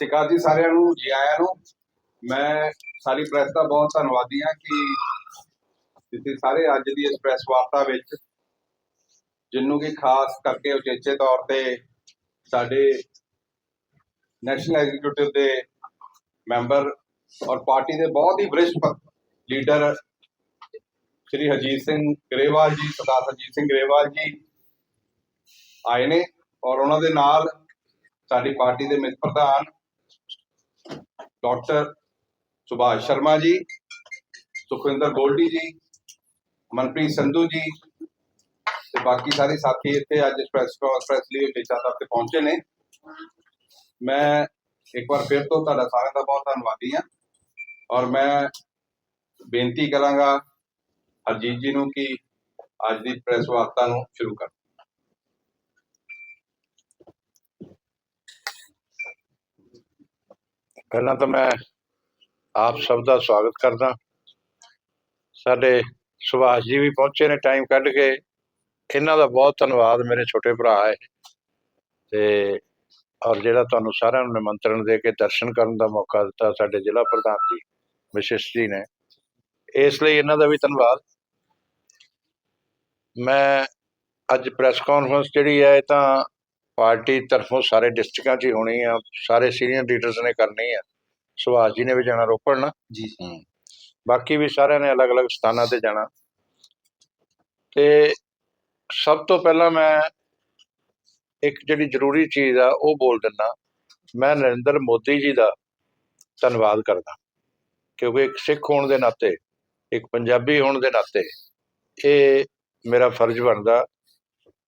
ਸ਼੍ਰੀ ਅਕਾਲ ਜੀ ਸਾਰਿਆਂ ਨੂੰ, ਜੀ ਆਇਆਂ ਨੂੰ। ਮੈਂ ਸਾਰੀ ਪ੍ਰੈਸ ਦਾ ਬਹੁਤ ਧੰਨਵਾਦੀ ਹਾਂ ਕਿ ਤੁਸੀਂ ਸਾਰੇ ਅੱਜ ਦੀ ਇਸ ਪ੍ਰੈਸ ਵਾਰਤਾ ਵਿੱਚ ਜਿਹਨੂੰ ਕਿ ਖਾਸ ਕਰਕੇ ਉਚੇਚੇ ਤੌਰ ਤੇ ਸਾਡੇ ਨੈਸ਼ਨਲ ਐਗਜ਼ੀਕਿਊਟਿਵ ਦੇ ਮੈਂਬਰ ਔਰ ਪਾਰਟੀ ਦੇ ਬਹੁਤ ਹੀ ਵਰਿਸ਼ਠ ਲੀਡਰ ਸ਼੍ਰੀ ਹਰਜੀਤ ਸਿੰਘ ਗਰੇਵਾਲ ਜੀ, ਸਰਦਾਰ ਹਰਜੀਤ ਸਿੰਘ ਗਰੇਵਾਲ ਜੀ ਆਏ ਨੇ ਔਰ ਉਹਨਾਂ ਦੇ ਨਾਲ ਸਾਡੀ ਪਾਰਟੀ ਦੇ ਮਿਤ ਪ੍ਰਧਾਨ ਡਾਕਟਰ ਸੁਭਾਸ਼ ਸ਼ਰਮਾ ਜੀ, ਸੁਖਵਿੰਦਰ ਗੋਲਡੀ ਜੀ, ਮਨਪ੍ਰੀਤ ਸੰਧੂ ਜੀ ਤੇ ਬਾਕੀ ਸਾਰੇ ਸਾਥੀ ਇੱਥੇ ਅੱਜ ਪ੍ਰੈਸ ਪ੍ਰੈਸ ਲਈ ਉਚੇਚਾ ਤੌਰ ਤੇ ਪਹੁੰਚੇ ਨੇ। ਮੈਂ ਇੱਕ ਵਾਰ ਫਿਰ ਤੋਂ ਤੁਹਾਡਾ ਸਾਰਿਆਂ ਦਾ ਬਹੁਤ ਧੰਨਵਾਦੀ ਹਾਂ ਔਰ ਮੈਂ ਬੇਨਤੀ ਕਰਾਂਗਾ ਹਰਜੀਤ ਜੀ ਨੂੰ ਕਿ ਅੱਜ ਦੀ ਪ੍ਰੈਸ ਵਾਰਤਾ ਨੂੰ ਸ਼ੁਰੂ ਕਰ ਪਹਿਲਾਂ ਤਾਂ ਮੈਂ ਆਪ ਸਭ ਦਾ ਸਵਾਗਤ ਕਰਦਾ। ਸਾਡੇ ਸੁਭਾਸ਼ ਜੀ ਵੀ ਪਹੁੰਚੇ ਨੇ ਟਾਈਮ ਕੱਢ ਕੇ। ਇਹਨਾਂ ਦਾ ਬਹੁਤ ਧੰਨਵਾਦ, ਮੇਰੇ ਛੋਟੇ ਭਰਾ ਹੈ। ਤੇ ਔਰ ਜਿਹੜਾ ਤੁਹਾਨੂੰ ਸਾਰਿਆਂ ਨੂੰ ਨਿਮੰਤਰਣ ਦੇ ਕੇ ਦਰਸ਼ਨ ਕਰਨ ਦਾ ਮੌਕਾ ਦਿੱਤਾ ਸਾਡੇ ਜ਼ਿਲ੍ਹਾ ਪ੍ਰਧਾਨ ਜੀ ਵਿਸ਼ੇਸ਼ ਜੀ ਨੇ। ਇਸ ਲਈ ਇਹਨਾਂ ਦਾ ਵੀ ਧੰਨਵਾਦ। ਮੈਂ ਅੱਜ ਪ੍ਰੈਸ ਕਾਨਫਰੰਸ ਜਿਹੜੀ ਹੈ, ਇਹ ਤਾਂ ਪਾਰਟੀ ਤਰਫੋਂ ਸਾਰੇ ਡਿਸਟ੍ਰਿਕਟਾਂ 'ਚ ਹੀ ਹੋਣੀ ਆ ਸਾਰੇ ਸੀਨੀਅਰ ਲੀਡਰਸ ਨੇ ਕਰਨੀ ਆ। ਸੁਭਾਸ਼ ਜੀ ਨੇ ਵੀ ਜਾਣਾ ਰੋਪੜ ਨਾ। ਜੀ ਬਾਕੀ ਵੀ ਸਾਰਿਆਂ ਨੇ ਅਲੱਗ-ਅਲੱਗ ਸਥਾਨਾਂ ਤੇ ਜਾਣਾ। ਤੇ ਸਭ ਤੋਂ ਪਹਿਲਾਂ ਮੈਂ ਇੱਕ ਜਿਹੜੀ ਜ਼ਰੂਰੀ ਚੀਜ਼ ਆ ਉਹ ਬੋਲ ਦਿੰਦਾ ਮੈਂ ਨਰਿੰਦਰ ਮੋਦੀ ਜੀ ਦਾ ਧੰਨਵਾਦ ਕਰਦਾ। ਕਿਉਂਕਿ ਇੱਕ ਸਿੱਖ ਹੋਣ ਦੇ ਨਾਤੇ ਇੱਕ ਪੰਜਾਬੀ ਹੋਣ ਦੇ ਨਾਤੇ ਇਹ ਮੇਰਾ ਫਰਜ਼ ਬਣਦਾ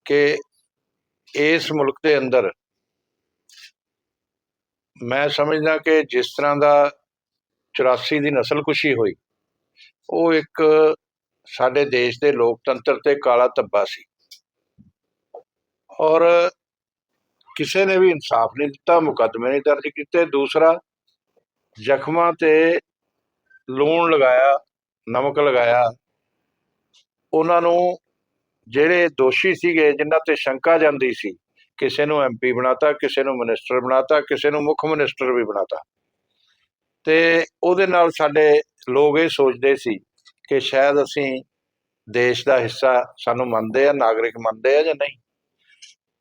ਕਿ ਇਸ ਮੁਲਕ ਦੇ ਅੰਦਰ ਮੈਂ ਸਮਝਦਾ ਕਿ ਜਿਸ ਤਰ੍ਹਾਂ ਦਾ 84 ਦੀ ਨਸਲਕੁਸ਼ੀ ਹੋਈ, ਉਹ ਇੱਕ ਸਾਡੇ ਦੇਸ਼ ਦੇ ਲੋਕਤੰਤਰ ਤੇ ਕਾਲਾ ਧੱਬਾ ਸੀ। ਔਰ ਕਿਸੇ ਨੇ ਵੀ ਇਨਸਾਫ ਨਹੀਂ ਦਿੱਤਾ, ਮੁਕੱਦਮੇ ਨਹੀਂ ਦਰਜ ਕੀਤੇ। ਦੂਸਰਾ, ਜ਼ਖਮਾਂ ਤੇ ਲੂਣ ਲਗਾਇਆ, ਨਮਕ ਲਗਾਇਆ, ਉਹਨਾਂ ਨੂੰ ਜਿਹੜੇ ਦੋਸ਼ੀ ਸੀਗੇ, ਜਿਨ੍ਹਾਂ ਤੇ ਸ਼ੰਕਾ ਜਾਂਦੀ ਸੀ, ਕਿਸੇ ਨੂੰ ਐਮਪੀ ਬਣਾਤਾ, ਕਿਸੇ ਨੂੰ ਮਿਨਿਸਟਰ ਬਣਾਤਾ, ਕਿਸੇ ਨੂੰ ਮੁੱਖ ਮਿਨਿਸਟਰ ਵੀ ਬਣਾਤਾ। ਤੇ ਉਹਦੇ ਨਾਲ ਸਾਡੇ ਲੋਕ ਇਹ ਸੋਚਦੇ ਸੀ ਕਿ ਸ਼ਾਇਦ ਅਸੀਂ ਦੇਸ਼ ਦਾ ਹਿੱਸਾ ਸਾਨੂੰ ਮੰਨਦੇ ਆ, ਨਾਗਰਿਕ ਮੰਨਦੇ ਆ ਜਾਂ ਨਹੀਂ।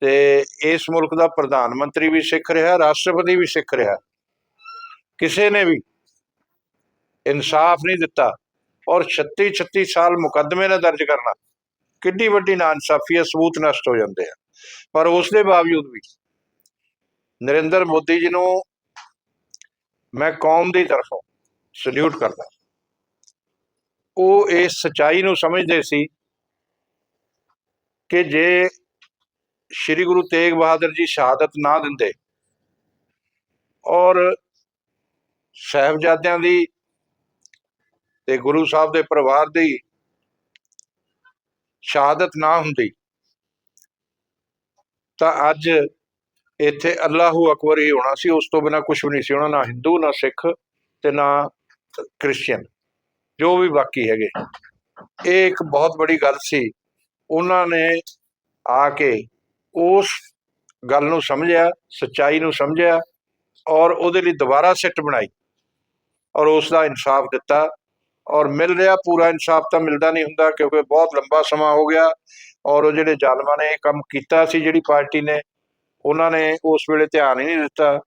ਤੇ ਇਸ ਮੁਲਕ ਦਾ ਪ੍ਰਧਾਨ ਮੰਤਰੀ ਵੀ ਸਿੱਖ ਰਿਹਾ, ਰਾਸ਼ਟਰਪਤੀ ਵੀ ਸਿੱਖ ਰਿਹਾ। ਕਿਸੇ ਨੇ ਵੀ ਇਨਸਾਫ ਨਹੀਂ ਦਿੱਤਾ ਔਰ 36 36 ਸਾਲ ਮੁਕੱਦਮੇ ਨਾ ਦਰਜ ਕਰਨਾ। ਕਿੰਨੀ ਵੱਡੀ ਨਾਇਨਸਾਫੀ ਹੈ, ਸਬੂਤ ਨਸ਼ਟ ਹੋ ਜਾਂਦੇ ਆ। ਪਰ ਉਸ ਦੇ ਬਾਵਜੂਦ ਵੀ ਨਰਿੰਦਰ ਮੋਦੀ ਜੀ ਨੂੰ ਮੈਂ ਕੌਮ ਦੀ ਤਰਫੋਂ ਸਲੂਟ ਕਰਦਾ ਉਹ ਇਸ ਸਚਾਈ ਨੂੰ ਸਮਝਦੇ ਸੀ ਕਿ ਜੇ ਸ੍ਰੀ ਗੁਰੂ ਤੇਗ ਬਹਾਦਰ ਜੀ ਸ਼ਹਾਦਤ ਨਾ ਦਿੰਦੇ ਔਰ ਸਾਹਿਬਜ਼ਾਦਿਆਂ ਦੀ ਤੇ ਗੁਰੂ ਸਾਹਿਬ ਦੇ ਪਰਿਵਾਰ ਦੀ ਸ਼ਹਾਦਤ ਨਾ ਹੁੰਦੀ। ਤਾਂ ਅੱਜ ਇੱਥੇ ਅੱਲਾਹੂ ਅਕਬਰ ਹੀ ਹੋਣਾ ਸੀ, ਉਸ ਤੋਂ ਬਿਨਾ ਕੁਝ ਵੀ ਨਹੀਂ ਸੀ। ਉਹਨਾਂ ਨਾ ਹਿੰਦੂ, ਨਾ ਸਿੱਖ ਤੇ ਨਾ ਕ੍ਰਿਸਚੀਅਨ, ਜੋ ਵੀ ਬਾਕੀ ਹੈਗੇ। ਇਹ ਇੱਕ ਬਹੁਤ ਬੜੀ ਗੱਲ ਸੀ। ਉਹਨਾਂ ਨੇ ਆ ਕੇ ਉਸ ਗੱਲ ਨੂੰ ਸਮਝਿਆ, ਸੱਚਾਈ ਨੂੰ ਸਮਝਿਆ ਔਰ ਉਹਦੇ ਲਈ ਦੁਬਾਰਾ ਸਿੱਟ ਬਣਾਈ ਔਰ ਉਸ ਦਾ ਇਨਸਾਫ ਦਿੱਤਾ। ਔਰ ਮਿਲ ਰਿਹਾ ਪੂਰਾ ਇਨਸਾਫ ਤਾਂ ਮਿਲਦਾ ਨਹੀਂ ਹੁੰਦਾ ਕਿਉਂਕਿ ਬਹੁਤ ਲੰਬਾ ਸਮਾਂ ਹੋ ਗਿਆ ਔਰ ਉਹ ਜਿਹੜੇ ਜ਼ਾਲਮਾਂ ਨੇ ਇਹ ਕੰਮ ਕੀਤਾ ਸੀ ਜਿਹੜੀ ਪਾਰਟੀ ਨੇ, ਉਹਨਾਂ ਨੇ ਉਸ ਵੇਲੇ ਧਿਆਨ ਹੀ ਨਹੀਂ ਦਿੱਤਾ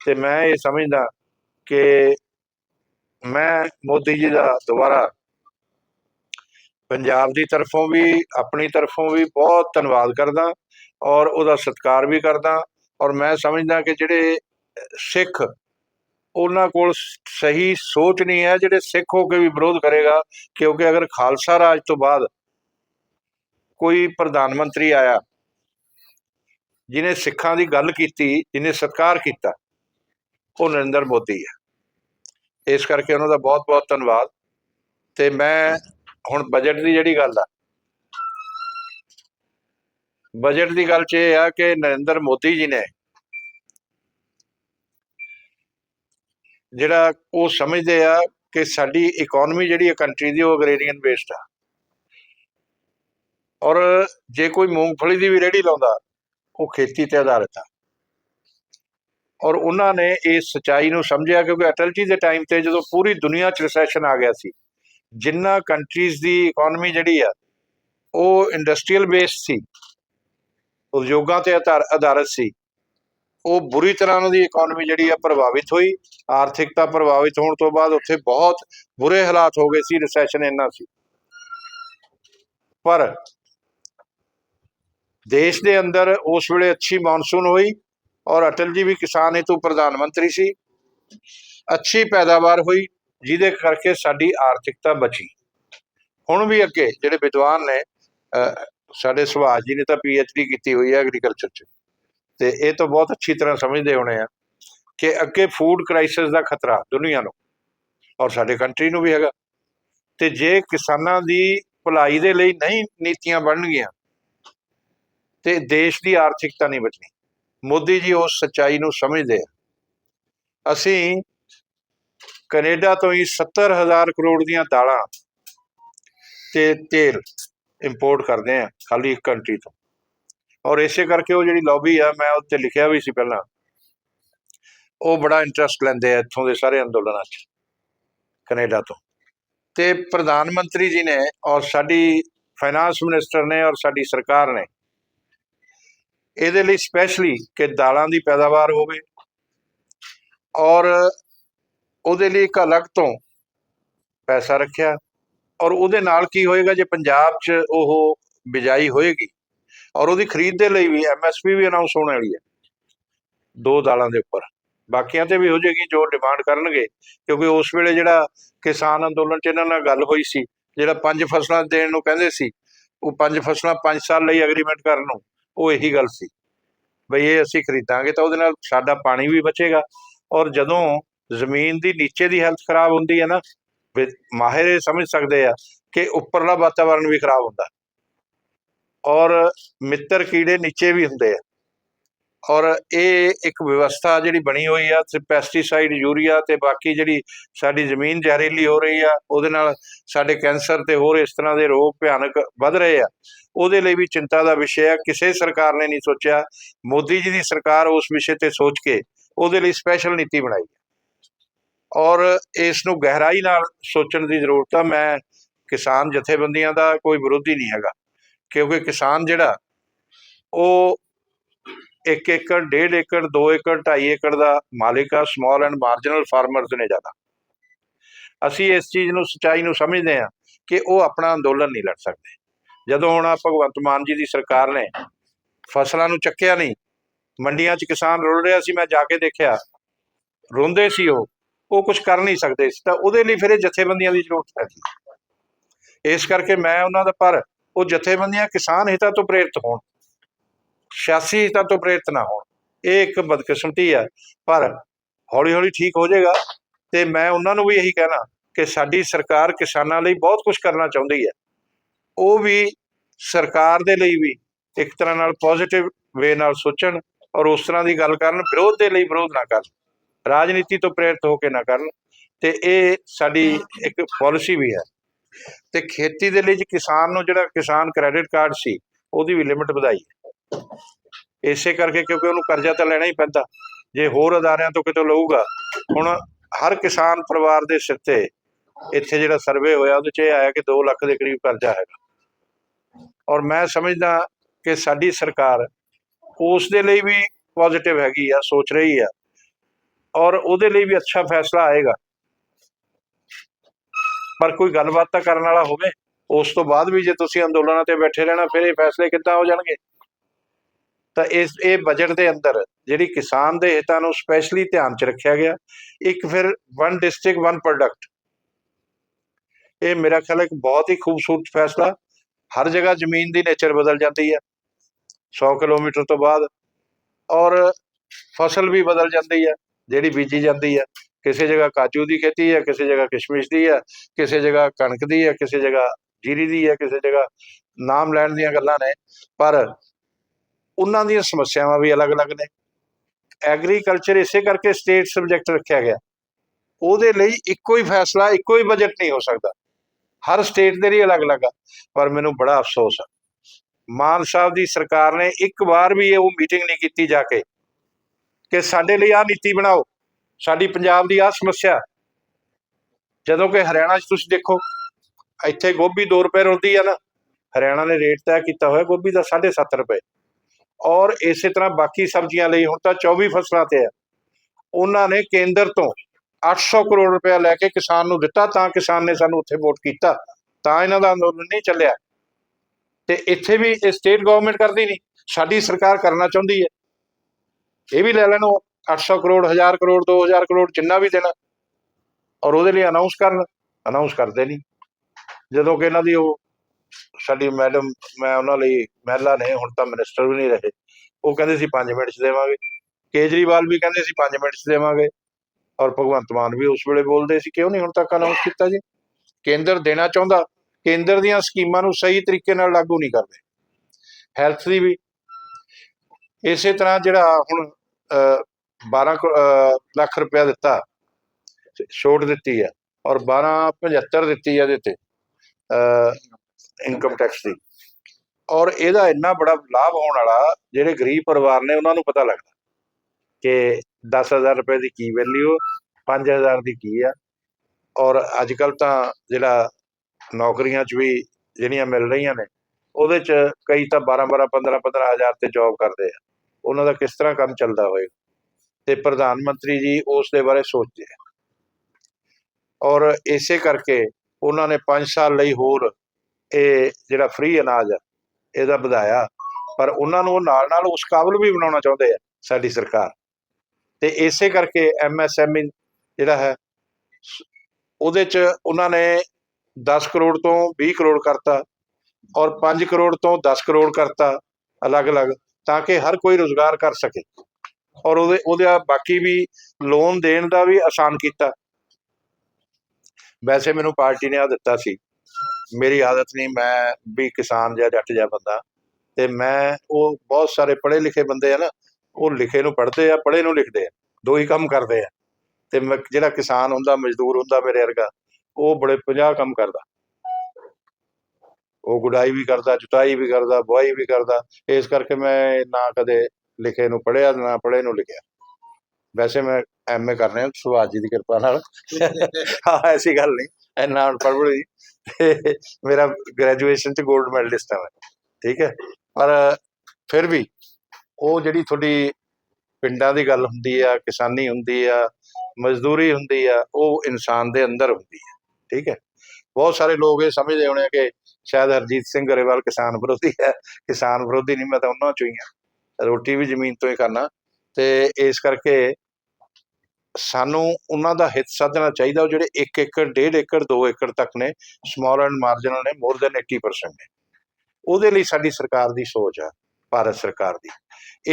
ਤੇ ਮੈਂ ਇਹ ਸਮਝਦਾ ਕਿ ਮੈਂ ਮੋਦੀ ਜੀ ਦਾ ਦੁਬਾਰਾ ਪੰਜਾਬ ਦੀ ਤਰਫੋਂ ਵੀ, ਆਪਣੀ ਤਰਫੋਂ ਵੀ ਬਹੁਤ ਧੰਨਵਾਦ ਕਰਦਾ ਔਰ ਉਹਦਾ ਸਤਿਕਾਰ ਵੀ ਕਰਦਾ ਔਰ ਮੈਂ ਸਮਝਦਾ ਕਿ ਜਿਹੜੇ ਸਿੱਖ ਉਹਨਾਂ ਕੋਲ ਸਹੀ ਸੋਚ ਨਹੀਂ ਹੈ ਜਿਹੜੇ ਸਿੱਖ ਹੋ ਕੇ ਵੀ ਵਿਰੋਧ ਕਰੇਗਾ, ਕਿਉਂਕਿ ਅਗਰ ਖਾਲਸਾ ਰਾਜ ਤੋਂ ਬਾਅਦ ਕੋਈ ਪ੍ਰਧਾਨ ਮੰਤਰੀ ਆਇਆ ਜਿਨੇ ਸਿੱਖਾਂ ਦੀ ਗੱਲ ਕੀਤੀ ਜਿਨੇ ਸਤਿਕਾਰ ਕੀਤਾ, ਉਹ ਨਰਿੰਦਰ ਮੋਦੀ ਹੈ। ਇਸ ਕਰਕੇ ਉਹਨਾਂ ਦਾ ਬਹੁਤ ਬਹੁਤ ਧੰਨਵਾਦ। ਤੇ ਮੈਂ ਹੁਣ ਬਜਟ ਦੀ ਜਿਹੜੀ ਗੱਲ ਆ ਬਜਟ ਦੀ ਗੱਲ 'ਚ ਇਹ ਆ ਕਿ ਨਰਿੰਦਰ ਮੋਦੀ ਜੀ ਨੇ ਜਿਹੜਾ ਉਹ ਸਮਝਦੇ ਆ ਕਿ ਸਾਡੀ ਇਕਨੋਮੀ ਜਿਹੜੀ ਹੈ ਕੰਟਰੀ ਦੀ ਉਹ ਅਗਰੇਰੀਅਨ ਬੇਸਡ ਆ। ਔਰ ਜੇ ਕੋਈ ਮੂੰਗਫਲੀ ਦੀ ਵੀ ਰੇੜੀ ਲਾਉਂਦਾ, ਉਹ ਖੇਤੀ ਤੇ ਆਧਾਰਿਤ ਆ। ਔਰ ਉਹਨਾਂ ਨੇ ਇਸ ਸਚਾਈ ਨੂੰ ਸਮਝਿਆ ਕਿਉਂਕਿ ਅਟਲ ਜੀ ਦੇ ਟਾਈਮ ਤੇ ਜਦੋਂ ਪੂਰੀ ਦੁਨੀਆ 'ਚ ਰਿਸੈਸ਼ਨ ਆ ਗਿਆ ਸੀ, ਜਿੰਨਾ ਕੰਟਰੀਜ਼ ਦੀ ਇਕਨੋਮੀ ਜਿਹੜੀ ਆ, ਉਹ ਇੰਡਸਟਰੀਅਲ ਬੇਸ ਸੀ, ਉਦਯੋਗਾਂ ਤੇ ਆਧਾਰਿਤ ਸੀ ਉਹ ਬੁਰੀ ਤਰ੍ਹਾਂ ਉਹਨਾਂ ਦੀ ਇਕਨੋਮੀ ਜਿਹੜੀ ਆ ਪ੍ਰਭਾਵਿਤ ਹੋਈ ਆਰਥਿਕਤਾ ਪ੍ਰਭਾਵਿਤ ਹੋਣ ਤੋਂ ਬਾਅਦ ਉੱਥੇ ਬਹੁਤ ਬੁਰੇ ਹਾਲਾਤ ਹੋ ਗਏ ਸੀ ਰਿਸੈਸ਼ਨ ਇੰਨਾ ਸੀ। ਪਰ ਦੇਸ਼ ਦੇ ਅੰਦਰ ਉਸ ਵੇਲੇ ਅੱਛੀ ਮੌਨਸੂਨ ਹੋਈ ਔਰ ਅਟਲ ਜੀ ਵੀ ਕਿਸਾਨ ਹੈਤੂ ਪ੍ਰਧਾਨ ਮੰਤਰੀ ਸੀ। ਅੱਛੀ ਪੈਦਾਵਾਰ ਹੋਈ ਜਿਹਦੇ ਕਰਕੇ ਸਾਡੀ ਆਰਥਿਕਤਾ ਬਚੀ। ਹੁਣ ਵੀ ਅੱਗੇ ਜਿਹੜੇ ਵਿਦਵਾਨ ਨੇ ਅਹ, ਸਾਡੇ ਸੁਭਾਸ਼ ਜੀ ਨੇ ਤਾਂ ਡੀ ਕੀਤੀ ਹੋਈ ਹੈ ਐਗਰੀਕਲਚਰ 'ਚ। ਤੇ ਇਹ ਤਾਂ ਬਹੁਤ ਅੱਛੀ ਤਰ੍ਹਾਂ ਸਮਝਦੇ ਹੋਣੇ ਆ ਕਿ ਅੱਗੇ ਫੂਡ ਕ੍ਰਾਈਸਿਸ ਦਾ ਖਤਰਾ ਦੁਨੀਆ ਨੂੰ ਔਰ ਸਾਡੇ ਕੰਟਰੀ ਨੂੰ ਵੀ ਹੈਗਾ। ਤੇ ਜੇ ਕਿਸਾਨਾਂ ਦੀ ਭਲਾਈ ਦੇ ਲਈ ਨਹੀਂ ਨੀਤੀਆਂ ਬਣਨਗੀਆਂ, ਤੇ ਦੇਸ਼ ਦੀ ਆਰਥਿਕਤਾ ਨਹੀਂ ਬਚਣੀ। ਮੋਦੀ ਜੀ ਉਸ ਸੱਚਾਈ ਨੂੰ ਸਮਝਦੇ ਆ। ਅਸੀਂ ਕੈਨੇਡਾ ਤੋਂ ਹੀ 70000 ਕਰੋੜ ਦੀਆਂ ਦਾਲਾਂ ਤੇ ਤੇਲ ਇੰਪੋਰਟ ਕਰਦੇ ਆ, ਖਾਲੀ ਇੱਕ ਕੰਟਰੀ ਤੋਂ। ਔਰ ਇਸੇ ਕਰਕੇ ਉਹ ਜਿਹੜੀ ਲੌਬੀ ਆ, ਮੈਂ ਉੱਤੇ ਲਿਖਿਆ ਵੀ ਸੀ ਪਹਿਲਾਂ, ਉਹ ਬੜਾ ਇੰਟਰਸਟ ਲੈਂਦੇ ਆ ਇੱਥੋਂ ਦੇ ਸਾਰੇ ਅੰਦੋਲਨਾਂ 'ਚ, ਕੈਨੇਡਾ ਤੋਂ। ਤੇ ਪ੍ਰਧਾਨ ਮੰਤਰੀ ਜੀ ਨੇ ਔਰ ਸਾਡੀ ਫਾਈਨਾਂਸ ਮਿਨਿਸਟਰ ਨੇ ਔਰ ਸਾਡੀ ਸਰਕਾਰ ਨੇ, ਇਹਦੇ ਲਈ ਸਪੈਸ਼ਲੀ ਕਿ ਦਾਲਾਂ ਦੀ ਪੈਦਾਵਾਰ ਹੋਵੇ ਔਰ ਉਹਦੇ ਲਈ ਇੱਕ ਅਲੱਗ ਤੋਂ ਪੈਸਾ ਰੱਖਿਆ ਔਰ ਉਹਦੇ ਨਾਲ ਕੀ ਹੋਏਗਾ, ਜੇ ਪੰਜਾਬ 'ਚ ਉਹ ਬਿਜਾਈ ਹੋਏਗੀ ਔਰ ਉਹਦੀ ਖਰੀਦ ਦੇ ਲਈ ਵੀ ਐਮਐਸਪੀ ਵੀ ਅਨਾਉਂਸ ਹੋਣ ਵਾਲੀ ਹੈ। ਦੋ ਦਾਲਾਂ ਦੇ ਉੱਪਰ। ਬਾਕੀਆਂ ਤੇ ਵੀ ਹੋ ਜਾਏਗੀ ਜੋ ਡਿਮਾਂਡ ਕਰਨਗੇ, ਕਿਉਂਕਿ ਉਸ ਵੇਲੇ ਜਿਹੜਾ ਕਿਸਾਨ ਅੰਦੋਲਨ 'ਚ ਇਹਨਾਂ ਨਾਲ ਗੱਲ ਹੋਈ ਸੀ, ਜਿਹੜਾ ਪੰਜ ਫਸਲਾਂ ਦੇਣ ਨੂੰ ਕਹਿੰਦੇ ਸੀ, ਉਹ ਪੰਜ ਫਸਲਾਂ 5 ਸਾਲ ਲਈ ਐਗਰੀਮੈਂਟ ਕਰਨ ਨੂੰ, ਉਹ ਇਹੀ ਗੱਲ ਸੀ। ਬਈ ਇਹ ਅਸੀਂ ਖਰੀਦਾਂਗੇ ਤਾਂ ਉਹਦੇ ਨਾਲ ਸਾਡਾ ਪਾਣੀ ਵੀ ਬਚੇਗਾ। ਔਰ ਜਦੋਂ ਜ਼ਮੀਨ ਦੀ ਨੀਚੇ ਦੀ ਹੈਲਥ ਖਰਾਬ ਹੁੰਦੀ ਹੈ ਨਾ ਮਾਹਿਰ ਇਹ ਸਮਝ ਸਕਦੇ ਆ ਕਿ ਉੱਪਰਲਾ ਵਾਤਾਵਰਣ ਵੀ ਖਰਾਬ ਹੁੰਦਾ। ਔਰ ਮਿੱਤਰ ਕੀੜੇ ਨੀਚੇ ਵੀ ਹੁੰਦੇ ਆ। ਔਰ ਇਹ ਇੱਕ ਵਿਵਸਥਾ ਜਿਹੜੀ ਬਣੀ ਹੋਈ ਆ ਤੇ ਪੈਸਟੀਸਾਈਡ ਯੂਰੀਆ ਤੇ ਬਾਕੀ ਜਿਹੜੀ ਸਾਡੀ ਜ਼ਮੀਨ ਜ਼ਹਿਰੀਲੀ ਹੋ ਰਹੀ ਆ, ਉਹਦੇ ਨਾਲ ਸਾਡੇ ਕੈਂਸਰ ਤੇ ਹੋਰ ਇਸ ਤਰ੍ਹਾਂ ਦੇ ਰੋਗ ਭਿਆਨਕ ਵੱਧ ਰਹੇ ਆ। ਉਹਦੇ ਲਈ ਵੀ ਚਿੰਤਾ ਦਾ ਵਿਸ਼ਾ ਹੈ ਕਿਸੇ ਸਰਕਾਰ ਨੇ ਨਹੀਂ ਸੋਚਿਆ। ਮੋਦੀ ਜੀ ਦੀ ਸਰਕਾਰ ਉਸ ਵਿਸ਼ੇ ਤੇ ਸੋਚ ਕੇ ਉਹਦੇ ਲਈ ਸਪੈਸ਼ਲ ਨੀਤੀ ਬਣਾਈ ਹੈ ਔਰ ਇਸ ਨੂੰ ਗਹਿਰਾਈ ਨਾਲ ਸੋਚਣ ਦੀ ਜ਼ਰੂਰਤ ਆ। ਮੈਂ ਕਿਸਾਨ ਜਥੇਬੰਦੀਆਂ ਦਾ ਕੋਈ ਵਿਰੋਧੀ ਨਹੀਂ ਹੈਗਾ। ਕਿਉਂਕਿ ਕਿਸਾਨ ਜਿਹੜਾ, ਉਹ 1 ਏਕੜ 1.5 ਏਕੜ 2 ਏਕੜ 2.5 ਏਕੜ ਦਾ ਮਾਲਿਕ ਆ ਸਮਾਲ ਐਂਡ ਮਾਰਜਨਲ ਫਾਰਮਰਸ ਨੇ ਜ਼ਿਆਦਾ। ਅਸੀਂ ਇਸ ਚੀਜ਼ ਨੂੰ, ਸੱਚਾਈ ਨੂੰ ਸਮਝਦੇ ਹਾਂ ਕਿ ਉਹ ਆਪਣਾ ਅੰਦੋਲਨ ਨਹੀਂ ਲੜ ਸਕਦੇ। ਜਦੋਂ ਹੁਣ ਆਹ ਭਗਵੰਤ ਮਾਨ ਜੀ ਦੀ ਸਰਕਾਰ ਨੇ ਫਸਲਾਂ ਨੂੰ ਚੱਕਿਆ ਨਹੀਂ, ਮੰਡੀਆਂ 'ਚ ਕਿਸਾਨ ਰੁਲ ਰਿਹਾ ਸੀ, ਮੈਂ ਜਾ ਕੇ ਦੇਖਿਆ, ਰੋਂਦੇ ਸੀ ਉਹ ਉਹ ਕੁਝ ਕਰ ਨਹੀਂ ਸਕਦੇ ਸੀ, ਤਾਂ ਉਹਦੇ ਲਈ ਫਿਰ ਇਹ ਜਥੇਬੰਦੀਆਂ ਦੀ ਜ਼ਰੂਰਤ ਹੈ ਇਸ ਕਰਕੇ ਮੈਂ ਉਹਨਾਂ ਦਾ ਪਰ ਉਹ ਜਥੇਬੰਦੀਆਂ ਕਿਸਾਨ ਹਿੱਤਾਂ ਤੋਂ ਪ੍ਰੇਰਿਤ ਹੋਣ, ਸਿਆਸੀ ਹਿੱਤਾਂ ਤੋਂ ਪ੍ਰੇਰਿਤ ਨਾ ਹੋਣ, ਇਹ ਇੱਕ ਬਦਕਿਸਮਤੀ ਹੈ ਪਰ ਹੌਲੀ ਹੌਲੀ ਠੀਕ ਹੋ ਜਾਏਗਾ ਤੇ ਮੈਂ ਉਹਨਾਂ ਨੂੰ ਵੀ ਇਹੀ ਕਹਿਣਾ ਕਿ ਸਾਡੀ ਸਰਕਾਰ ਕਿਸਾਨਾਂ ਲਈ ਬਹੁਤ ਕੁਝ ਕਰਨਾ ਚਾਹੁੰਦੀ ਹੈ। ਉਹ ਵੀ ਸਰਕਾਰ ਦੇ ਲਈ ਵੀ ਇੱਕ ਤਰ੍ਹਾਂ ਨਾਲ ਪੋਜ਼ਿਟਿਵ ਵੇ ਨਾਲ ਸੋਚਣ ਔਰ ਉਸ ਤਰ੍ਹਾਂ ਦੀ ਗੱਲ ਕਰਨ, ਵਿਰੋਧ ਦੇ ਲਈ ਵਿਰੋਧ ਨਾ ਕਰਨ, ਰਾਜਨੀਤੀ ਤੋਂ ਪ੍ਰੇਰਿਤ ਹੋ ਕੇ ਨਾ ਕਰਨ ਤੇ ਇਹ ਸਾਡੀ ਇੱਕ ਪਾਲਿਸੀ ਵੀ ਹੈ। ਤੇ ਖੇਤੀ ਦੇ ਲਈ ਕਿਸਾਨ ਨੂੰ ਜਿਹੜਾ ਕਿਸਾਨ ਕ੍ਰੈਡਿਟ ਕਾਰਡ ਸੀ, ਉਹਦੀ ਵੀ ਲਿਮਿਟ ਵਧਾਈ ਇਸੇ ਕਰਕੇ ਕਿਉਂਕਿ ਉਹਨੂੰ ਕਰਜ਼ਾ ਤਾਂ ਲੈਣਾ ਹੀ ਪੈਂਦਾ। ਜੇ ਹੋਰ ਅਦਾਰਿਆਂ ਤੋਂ ਕਿਤੋਂ ਲਊਗਾ, ਹੁਣ ਹਰ ਕਿਸਾਨ ਪਰਿਵਾਰ ਦੇ ਸਿਰ ਤੇ ਇੱਥੇ ਜਿਹੜਾ ਸਰਵੇ ਹੋਇਆ, ਉਹਦੇ 'ਚ ਇਹ ਆਇਆ ਕਿ 2 ਲੱਖ ਦੇ ਕਰੀਬ ਕਰਜ਼ਾ ਹੈਗਾ। ਔਰ ਮੈਂ ਸਮਝਦਾ ਕਿ ਸਾਡੀ ਸਰਕਾਰ ਉਸ ਦੇ ਲਈ ਵੀ ਪੋਜ਼ਿਟਿਵ ਹੈਗੀ ਆ, ਸੋਚ ਰਹੀ ਆ। ਔਰ ਉਹਦੇ ਲਈ ਵੀ ਅੱਛਾ ਫੈਸਲਾ ਆਏਗਾ। ਪਰ ਕੋਈ ਗੱਲਬਾਤ ਤਾਂ ਕਰਨ ਵਾਲਾ ਹੋਵੇ, ਉਸ ਤੋਂ ਬਾਅਦ ਵੀ ਜੇ ਤੁਸੀਂ ਅੰਦੋਲਨਾਂ ਤੇ ਬੈਠੇ ਰਹਿਣਾ, ਫਿਰ ਇਹ ਫੈਸਲੇ ਕਿੱਦਾਂ ਹੋ ਜਾਣਗੇ? ਤਾਂ ਇਸ, ਇਹ ਬਜਟ ਦੇ ਅੰਦਰ ਜਿਹੜੀ ਕਿਸਾਨ ਦੇ ਹਿੱਤਾਂ ਨੂੰ ਸਪੈਸ਼ਲੀ ਧਿਆਨ 'ਚ ਰੱਖਿਆ ਗਿਆ, ਇੱਕ ਫਿਰ ਵਨ ਡਿਸਟ੍ਰਿਕਟ ਵਨ ਪ੍ਰੋਡਕਟ ਇਹ ਮੇਰਾ ਖਿਆਲ ਇੱਕ ਬਹੁਤ ਹੀ ਖੂਬਸੂਰਤ ਫੈਸਲਾ, ਹਰ ਜਗ੍ਹਾ ਜ਼ਮੀਨ ਦੀ ਨੇਚਰ ਬਦਲ ਜਾਂਦੀ ਹੈ। 100 ਕਿਲੋਮੀਟਰ ਤੋਂ ਬਾਅਦ ਔਰ ਫਸਲ ਵੀ ਬਦਲ ਜਾਂਦੀ ਹੈ, ਜਿਹੜੀ ਬੀਜੀ ਜਾਂਦੀ ਹੈ। ਕਿਸੇ ਜਗ੍ਹਾ ਕਾਜੂ ਦੀ ਖੇਤੀ ਹੈ, ਕਿਸੇ ਜਗ੍ਹਾ ਕਿਸ਼ਮਿਸ਼ ਦੀ ਹੈ, ਕਿਸੇ ਜਗ੍ਹਾ ਕਣਕ ਦੀ ਹੈ, ਕਿਸੇ ਜਗ੍ਹਾ ਜੀਰੀ ਦੀ ਹੈ, ਕਿਸੇ ਜਗ੍ਹਾ ਨਾਮ ਲੈਣ ਦੀਆਂ ਗੱਲਾਂ ਨੇ, ਪਰ ਉਹਨਾਂ ਦੀਆਂ ਸਮੱਸਿਆਵਾਂ ਵੀ ਅਲੱਗ-ਅਲੱਗ ਨੇ। ਐਗਰੀਕਲਚਰ ਇਸੇ ਕਰਕੇ ਸਟੇਟ ਸਬਜੈਕਟ ਰੱਖਿਆ ਗਿਆ। ਉਹਦੇ ਲਈ ਇੱਕੋ ਹੀ ਫੈਸਲਾ, ਇੱਕੋ ਹੀ ਬਜਟ ਨਹੀਂ ਹੋ ਸਕਦਾ। ਹਰ ਸਟੇਟ ਦੇ ਲਈ ਅਲੱਗ-ਅਲੱਗ ਆ, ਪਰ ਮੈਨੂੰ ਬੜਾ ਅਫਸੋਸ ਆ। ਮਾਨ ਸਾਹਿਬ ਦੀ ਸਰਕਾਰ ਨੇ ਇੱਕ ਵਾਰ ਵੀ ਉਹ ਮੀਟਿੰਗ ਨਹੀਂ ਕੀਤੀ ਜਾ ਕੇ ਕਿ ਸਾਡੇ ਲਈ ਆ ਨੀਤੀ ਬਣਾਓ। ਸਾਡੀ ਪੰਜਾਬ ਦੀ ਆ ਸਮੱਸਿਆ ਜਦੋਂ ਕਿ ਹਰਿਆਣਾ 'ਚ ਤੁਸੀਂ ਦੇਖੋ, ਇੱਥੇ ਗੋਭੀ 2 ਰੁਪਏ ਰੁਲਦੀ ਆ ਨਾ, ਹਰਿਆਣਾ ਨੇ ਰੇਟ ਤੈਅ ਕੀਤਾ ਹੋਇਆ ਗੋਭੀ ਦਾ 7.5 ਰੁਪਏ। ਔਰ ਇਸੇ ਤਰ੍ਹਾਂ ਬਾਕੀ ਸਬਜ਼ੀਆਂ ਲਈ ਹੁਣ ਤਾਂ 24 ਫਸਲਾਂ ਤੇ ਆ। ਉਹਨਾਂ ਨੇ ਕੇਂਦਰ ਤੋਂ 800 ਕਰੋੜ ਰੁਪਏ ਲੈ ਕੇ ਕਿਸਾਨ ਨੂੰ ਦਿੱਤਾ, ਤਾਂ ਕਿਸਾਨ ਨੇ ਸਾਨੂੰ ਉੱਥੇ ਵੋਟ ਕੀਤਾ। ਤਾਂ ਇਹਨਾਂ ਦਾ ਅੰਦੋਲਨ ਨਹੀਂ ਚੱਲਿਆ। ਤੇ ਇੱਥੇ ਵੀ ਇਹ ਸਟੇਟ ਗਵਰਨਮੈਂਟ ਕਰਦੀ ਨਹੀਂ, ਸਾਡੀ ਸਰਕਾਰ ਕਰਨਾ ਚਾਹੁੰਦੀ ਹੈ। ਇਹ ਵੀ ਲੈ ਲੈਣ। ਉਹ 800 ਕਰੋੜ 1000 ਕਰੋੜ 2000 ਕਰੋੜ ਜਿੰਨਾ ਵੀ ਦੇਣਾ ਔਰ ਉਹਦੇ ਲਈ ਅਨਾਉਂਸ ਕਰਨ ਅਨਾਉਂਸ ਕਰਦੇ ਨਹੀਂ। ਜਦੋਂ ਕਿ ਇਹਨਾਂ ਦੀ ਉਹ ਸਾਡੀ ਮੈਡਮ ਮੈਂ ਉਹਨਾਂ ਲਈ ਮਹਿਲਾ ਨੇ ਹੁਣ ਤਾਂ ਮਿਨਿਸਟਰ ਵੀ ਨਹੀਂ ਰਹੇ। ਉਹ ਕਹਿੰਦੇ ਸੀ 5 ਮਿੰਟ ਚ ਦੇਵਾਂਗੇ। ਕੇਜਰੀਵਾਲ ਵੀ ਕਹਿੰਦੇ ਸੀ 5 ਮਿੰਟ ਚ ਦੇਵਾਂਗੇ। ਔਰ ਭਗਵੰਤ ਮਾਨ ਵੀ ਉਸ ਵੇਲੇ ਬੋਲਦੇ ਸੀ ਕਿਉਂ ਨਹੀਂ ਹੁਣ ਤੱਕ ਅਨਾਉਂਸ ਕੀਤਾ ਜੀ? ਕੇਂਦਰ ਦੇਣਾ ਚਾਹੁੰਦਾ ਕੇਂਦਰ ਦੀਆਂ ਸਕੀਮਾਂ ਨੂੰ ਸਹੀ ਤਰੀਕੇ ਨਾਲ ਲਾਗੂ ਨਹੀਂ ਕਰਦੇ। ਹੈਲਥ ਦੀ ਵੀ ਇਸੇ ਤਰ੍ਹਾਂ ਜਿਹੜਾ ਹੁਣ ਅਹ, 12 ਕਰੋ- ਲੱਖ ਰੁਪਇਆ ਦਿੱਤਾ। ਛੋਟ ਦਿੱਤੀ ਹੈ ਔਰ 1275 ਦਿੱਤੀ ਹੈ ਇਹਦੇ ਤੇ ਇਨਕਮ ਟੈਕਸ ਦੀ। ਔਰ ਇਹਦਾ ਇੰਨਾ ਬੜਾ ਲਾਭ ਹੋਣ ਵਾਲਾ ਜਿਹੜੇ ਗਰੀਬ ਪਰਿਵਾਰ ਨੇ, ਉਹਨਾਂ ਨੂੰ ਪਤਾ ਲੱਗਦਾ ਕਿ 10000 ਰੁਪਏ ਦੀ ਕੀ ਵੈਲਿਊ 5000 ਦੀ ਕੀ ਆ। ਔਰ ਅੱਜ ਕੱਲ ਤਾਂ ਜਿਹੜਾ ਨੌਕਰੀਆਂ 'ਚ ਵੀ ਜਿਹੜੀਆਂ ਮਿਲ ਰਹੀਆਂ ਨੇ, ਉਹਦੇ 'ਚ ਕਈ ਤਾਂ 12 12 15 15000 ਤੇ ਜੌਬ ਕਰਦੇ ਆ। ਉਹਨਾਂ ਦਾ ਕਿਸ ਤਰ੍ਹਾਂ ਕੰਮ ਚੱਲਦਾ ਹੋਏਗਾ ਤੇ ਪ੍ਰਧਾਨ ਮੰਤਰੀ ਜੀ ਉਸ ਦੇ ਬਾਰੇ ਸੋਚਦੇ ਆ। ਔਰ ਇਸੇ ਕਰਕੇ ਉਹਨਾਂ ਨੇ 5 ਸਾਲ ਲਈ ਹੋਰ ਇਹ ਜਿਹੜਾ ਫ੍ਰੀ ਅਨਾਜ ਆ, ਇਹਦਾ ਵਧਾਇਆ। ਪਰ ਉਹਨਾਂ ਨੂੰ ਨਾਲ ਨਾਲ ਉਸ ਕਾਬਲ ਵੀ ਬਣਾਉਣਾ ਚਾਹੁੰਦੇ ਆ ਸਾਡੀ ਸਰਕਾਰ। ਤੇ ਇਸੇ ਕਰਕੇ ਐਮਐਸਐਮਈ ਜਿਹੜਾ ਹੈ ਉਹਦੇ ਚ ਉਹਨਾਂ ਨੇ 10 ਕਰੋੜ ਤੋਂ 20 ਕਰੋੜ ਕਰਤਾ ਔਰ 5 ਕਰੋੜ ਤੋਂ 10 ਕਰੋੜ ਕਰਤਾ ਅਲੱਗ-ਅਲੱਗ ਤਾਂ ਕਿ ਹਰ ਕੋਈ ਰੋਜ਼ਗਾਰ ਕਰ ਸਕੇ। ਔਰ ਉਹਦੇ, ਉਹਦਾ ਬਾਕੀ ਵੀ ਲੋਨ ਦੇਣ ਦਾ ਵੀ ਆਸਾਨ ਕੀਤਾ। ਵੈਸੇ ਮੈਨੂੰ ਪਾਰਟੀ ਨੇ ਆ ਦਿੱਤਾ ਸੀ। ਮੇਰੀ ਆਦਤ ਨਹੀਂ, ਮੈਂ ਵੀ ਕਿਸਾਨ ਜਾਂ ਜੱਟ ਜਿਹਾ ਬੰਦਾ। ਤੇ ਮੈਂ, ਉਹ ਬਹੁਤ ਸਾਰੇ ਪੜ੍ਹੇ ਲਿਖੇ ਬੰਦੇ ਆ ਨਾ, ਉਹ ਲਿਖੇ ਨੂੰ ਪੜ੍ਹਦੇ ਆ, ਪੜ੍ਹੇ ਨੂੰ ਲਿਖਦੇ ਆ। ਦੋ ਹੀ ਕੰਮ ਕਰਦੇ ਆ। ਤੇ ਮੈਂ, ਜਿਹੜਾ ਕਿਸਾਨ ਹੁੰਦਾ, ਮਜ਼ਦੂਰ ਹੁੰਦਾ ਮੇਰੇ ਵਰਗਾ, ਉਹ ਬੜੇ 50 ਕੰਮ ਕਰਦਾ। ਉਹ ਗੁਡਾਈ ਵੀ ਕਰਦਾ, ਜੁਤਾਈ ਵੀ ਕਰਦਾ, ਬੁਆਈ ਵੀ ਕਰਦਾ। ਇਸ ਕਰਕੇ ਮੈਂ ਨਾ ਕਦੇ ਲਿਖੇ ਨੂੰ ਪੜ੍ਹਿਆ ਨਾ ਪੜ੍ਹੇ ਨੂੰ ਲਿਖਿਆ। ਵੈਸੇ ਮੈਂ ਐਮਏ ਕਰ ਰਿਹਾ, ਸੁਭਾਸ਼ ਜੀ ਦੀ ਕਿਰਪਾ ਨਾਲ। ਹਾਂ, ਐਸੀ ਗੱਲ ਨਹੀਂ, ਇੰਨਾ ਅਨਪੜ੍ਹ ਵੀ ਮੇਰਾ ਗ੍ਰੈਜੂਏਸ਼ਨ ਚ 골ਡ ਮੈਡਲਿਸਟ ਹਾਂ ਮੈਂ ਠੀਕ ਹੈ। ਪਰ ਫਿਰ ਵੀ ਉਹ ਜਿਹੜੀ ਤੁਹਾਡੀ ਪਿੰਡਾਂ ਦੀ ਗੱਲ ਹੁੰਦੀ ਆ, ਕਿਸਾਨੀ ਹੁੰਦੀ ਆ, ਮਜ਼ਦੂਰੀ ਹੁੰਦੀ ਆ, ਉਹ ਇਨਸਾਨ ਦੇ ਅੰਦਰ ਹੁੰਦੀ ਹੈ ਠੀਕ ਹੈ। ਬਹੁਤ ਸਾਰੇ ਲੋਕ ਇਹ ਸਮਝਦੇ ਹੋਣੇ ਆ ਕਿ ਸ਼ਾਇਦ ਹਰਜੀਤ ਸਿੰਘ ਗਰੇਵਾਲ ਕਿਸਾਨ ਵਿਰੋਧੀ ਹੈ। ਕਿਸਾਨ ਵਿਰੋਧੀ ਨਹੀਂ, ਮੈਂ ਤਾਂ ਉਹਨਾਂ ਚੋਂ ਹੀ ਆ ਰੋਟੀ ਵੀ ਜ਼ਮੀਨ ਤੋਂ ਹੀ ਕਰਨਾ ਤੇ ਇਸ ਕਰਕੇ ਸਾਨੂੰ ਉਹਨਾਂ ਦਾ ਹਿੱਤ ਸਾਧਣਾ ਚਾਹੀਦਾ, ਉਹ ਜਿਹੜੇ 1 ਏਕੜ 1.5 ਏਕੜ 2 ਏਕੜ ਤੱਕ ਨੇ ਸਮਾਲ ਐਂਡ ਮਾਰਜਨਲ ਨੇ ਮੋਰ ਦੈਨ 80% ਨੇ। ਉਹਦੇ ਲਈ ਸਾਡੀ ਸਰਕਾਰ ਦੀ ਸੋਚ ਆ, ਭਾਰਤ ਸਰਕਾਰ ਦੀ।